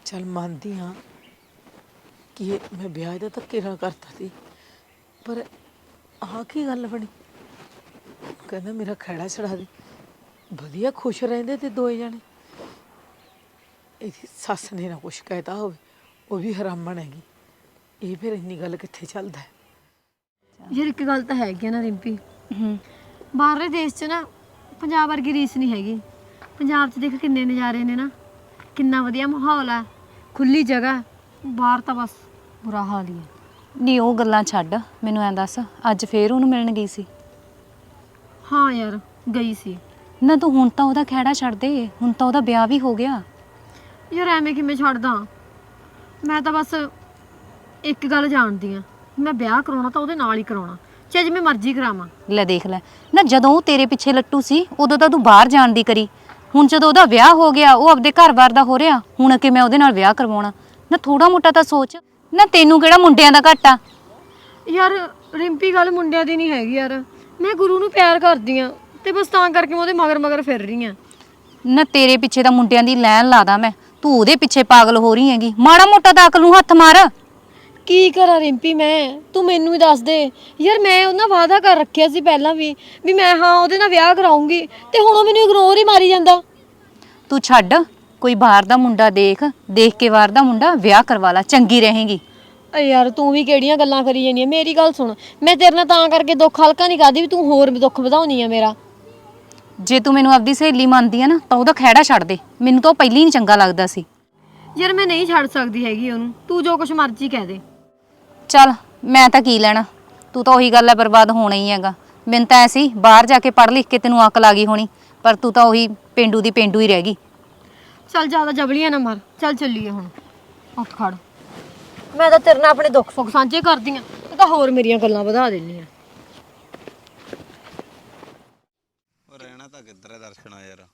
F: ਚੱਲ ਮੰਨਦੀ ਹਾਂ ਕਿ ਇਹ ਮੈਂ ਵਿਆਹ ਦਾ ਧੱਕੇ ਨਾਲ ਕਰਤਾ ਸੀ ਪਰ ਆਹ ਕੀ ਗੱਲ ਬਣੀ? ਕਹਿੰਦਾ ਮੇਰਾ ਖੜਾ ਛੜਾ ਦੇ। ਵਧੀਆ ਖੁਸ਼ ਰਹਿੰਦੇ ਤੇ ਦੋਏ ਜਾਣੇ। ਇਹਦੀ ਸੱਸ ਨੇ ਨਾ ਕੁਛ ਕਹਿਤਾ ਹੋਵੇ ਉਹ ਵੀ ਹਰਾਮਣ ਹੈਗੀ। ਇਹ ਫਿਰ ਇੰਨੀ ਗੱਲ ਕਿੱਥੇ ਚੱਲਦਾ ਹੈ?
C: ਯਾਰ ਇੱਕ ਗੱਲ ਤਾਂ ਹੈਗੀ ਆ ਨਾ ਰਿੰਪੀ। ਬਾਹਰਲੇ ਦੇਸ਼ 'ਚ ਨਾ ਪੰਜਾਬ ਵਰਗੀ ਰੀਸ ਨਹੀਂ ਹੈਗੀ। ਪੰਜਾਬ 'ਚ ਦੇਖ ਕਿੰਨੇ ਨਜ਼ਾਰੇ ਨੇ ਨਾ। ਕਿੰਨਾ ਵਧੀਆ ਮਾਹੌਲ ਆ। ਖੁੱਲੀ ਜਗ੍ਹਾ। ਬਾਹਰ ਤਾਂ ਬਸ ਬੁਰਾ ਹਾਲ ਹੀ ਹੈ
G: ਨਹੀਂ ਉਹ ਗੱਲਾਂ ਛੱਡ। ਮੈਨੂੰ ਐਂ ਦੱਸ ਅੱਜ ਫੇਰ ਉਹਨੂੰ ਮਿਲਣ ਗਈ ਸੀ?
C: ਹਾਂ ਯਾਰ ਗਈ ਸੀ।
G: ਨਾ ਤੂੰ ਹੁਣ ਤਾਂ ਉਹਦਾ ਖਹਿੜਾ ਛੱਡ ਦੇ। ਹੁਣ ਤਾਂ ਉਹਦਾ ਵਿਆਹ ਵੀ ਹੋ ਗਿਆ।
C: ਯਾਰ ਐਵੇਂ ਕਿਵੇਂ ਛੱਡਦਾ? ਮੈਂ ਤਾਂ ਬਸ ਇੱਕ ਗੱਲ ਜਾਣਦੀ ਆ। ਮੈਂ ਵਿਆਹ ਕਰਾਉਣਾ ਤਾਂ ਉਹਦੇ ਨਾਲ ਹੀ ਕਰਾਉਣਾ। ਚਾਹੇ ਜਿਵੇਂ ਮਰਜ਼ੀ ਕਰਾਵਾਂ।
G: ਲੈ ਦੇਖ ਲੈ। ਨਾ ਜਦੋਂ ਉਹ ਤੇਰੇ ਪਿੱਛੇ ਲੱਟੂ ਸੀ ਉਦੋਂ ਤਾਂ ਤੂੰ ਬਾਹਰ ਜਾਣ ਦੀ ਕਰੀ। ਹੁਣ ਜਦੋਂ ਉਹਦਾ ਵਿਆਹ ਹੋ ਗਿਆ ਉਹ ਆਪਦੇ ਘਰ-ਬਾਰ ਦਾ ਹੋ ਰਿਹਾ ਹੁਣ ਕਿ ਮੈਂ ਉਹਦੇ ਨਾਲ ਵਿਆਹ ਕਰਵਾਉਣਾ। ਨਾ ਥੋੜਾ ਮੋਟਾ ਤਾਂ ਸੋਚ। ਨਾ ਤੈਨੂੰ ਕਿਹੜਾ ਮੁੰਡਿਆਂ ਦਾ ਘੱਟ? ਆ
C: ਯਾਰ ਰਿੰਪੀ ਗੱਲ ਮੁੰਡਿਆਂ ਦੀ ਨਹੀਂ ਹੈਗੀ ਯਾਰ। ਮੈਂ ਗੁਰੂ ਨੂੰ ਪਿਆਰ ਕਰਦੀ ਆ ਤੇ ਬਸ ਤਾਂ ਕਰਕੇ ਮੈਂ ਉਹਦੇ ਮਗਰ ਮਗਰ ਫਿਰ ਰਹੀ ਆ।
G: ਨਾ ਤੇਰੇ ਪਿੱਛੇ ਤਾਂ ਮੁੰਡਿਆਂ ਦੀ ਲੈਣ ਲਾਦਾ ਮੈਂ। ਤੂੰ ਉਹਦੇ ਪਿੱਛੇ ਪਾਗਲ ਹੋ ਰਹੀ ਹੈਗੀ। ਮਾੜਾ ਮੋਟਾ ਤਾਂ ਅਕਲ ਨੂੰ ਹੱਥ ਮਾਰ।
C: ਕੀ ਕਰਾਂ ਰਿੰਪੀ ਮੈਂ? ਤੂੰ ਮੈਨੂੰ ਹੀ ਦੱਸ ਦੇ। ਯਾਰ ਮੈਂ ਉਹਨਾਂ ਵਾਅਦਾ ਕਰ ਰੱਖਿਆ ਸੀ ਪਹਿਲਾਂ ਵੀ ਵੀ ਮੈਂ ਹਾਂ ਉਹਦੇ ਨਾਲ ਵਿਆਹ ਕਰਾਉਂਗੀ ਤੇ ਹੁਣ ਉਹ ਮੈਨੂੰ ਇਗਨੋਰ ਹੀ ਮਾਰੀ ਜਾਂਦਾ।
G: ਤੂੰ ਛੱਡ ਕੋਈ ਬਾਹਰ ਦਾ ਮੁੰਡਾ ਦੇਖ ਦੇਖ ਕੇ ਬਾਹਰ ਦਾ ਮੁੰਡਾ ਵਿਆਹ ਕਰਵਾ ਲਾ ਚੰਗੀ ਰਹੇਗੀ।
C: ਏ ਯਾਰ ਤੂੰ ਵੀ ਕਿਹੜੀਆਂ ਗੱਲਾਂ ਕਰੀ ਜਾਂਦੀ ਆ? ਮੇਰੀ ਗੱਲ ਸੁਣ ਮੈਂ ਤੇਰੇ ਨਾਲ ਤਾਂ ਕਰਕੇ ਦੁੱਖ ਹਲਕਾ ਨਹੀਂ ਕਰਦੀ ਵੀ ਤੂੰ ਹੋਰ ਵੀ ਦੁੱਖ ਵਧਾਉਣੀ ਆ ਮੇਰਾ।
G: ਜੇ ਤੂੰ ਮੈਨੂੰ ਆਪਦੀ ਸਹੇਲੀ ਮੰਨਦੀ ਆ ਨਾ ਤਾਂ ਉਹਦਾ ਖਹਿੜਾ ਛੱਡ ਦੇ। ਮੈਨੂੰ ਤਾਂ ਉਹ ਪਹਿਲੀ ਨਹੀਂ ਚੰਗਾ ਲੱਗਦਾ ਸੀ।
C: ਯਾਰ ਮੈਂ ਨਹੀਂ ਛੱਡ ਸਕਦੀ ਹੈਗੀ ਉਹਨੂੰ। ਤੂੰ ਜੋ ਕੁਛ ਮਰਜ਼ੀ ਕਹਿ ਦੇ।
G: ਚੱਲ ਮੈਂ ਤਾਂ ਕੀ ਲੈਣਾ? ਤੂੰ ਤਾਂ ਉਹੀ ਗੱਲ ਹੈ ਬਰਬਾਦ ਹੋਣਾ ਹੀ ਹੈਗਾ। ਮੈਨੂੰ ਤਾਂ ਐਸੀ ਬਾਹਰ ਜਾ ਕੇ ਪੜ੍ਹ ਲਿਖ ਕੇ ਤੈਨੂੰ ਅਕਲ ਆ ਗਈ ਹੋਣੀ ਪਰ ਤੂੰ ਤਾਂ ਉਹੀ ਪਿੰਡੂ ਦੀ ਪਿੰਡੂ ਹੀ ਰਹਿ ਗਈ।
C: ਚੱਲ ਜ਼ਿਆਦਾ ਜਬਲੀਆਂ ਨਾ ਮਾਰ। ਚੱਲ ਚੱਲੀਏ ਹੁਣ। ਉੱਠ ਖੜ। ਮੈਂ ਤਾਂ ਤੇਰੇ ਨਾਲ ਆਪਣੇ ਦੁੱਖ ਸੁੱਖ ਸਾਂਝੇ ਕਰਦੀ ਆ। ਤੂੰ ਤਾਂ ਹੋਰ ਮੇਰੀਆਂ ਗੱਲਾਂ ਵਧਾ ਦਿੰਨੀ ਆ।
A: ਉਹ ਰਹਿਣਾ ਤਾਂ ਕਿੱਧਰ ਹੈ ਦਰਸ਼ਨਾ ਯਾਰ?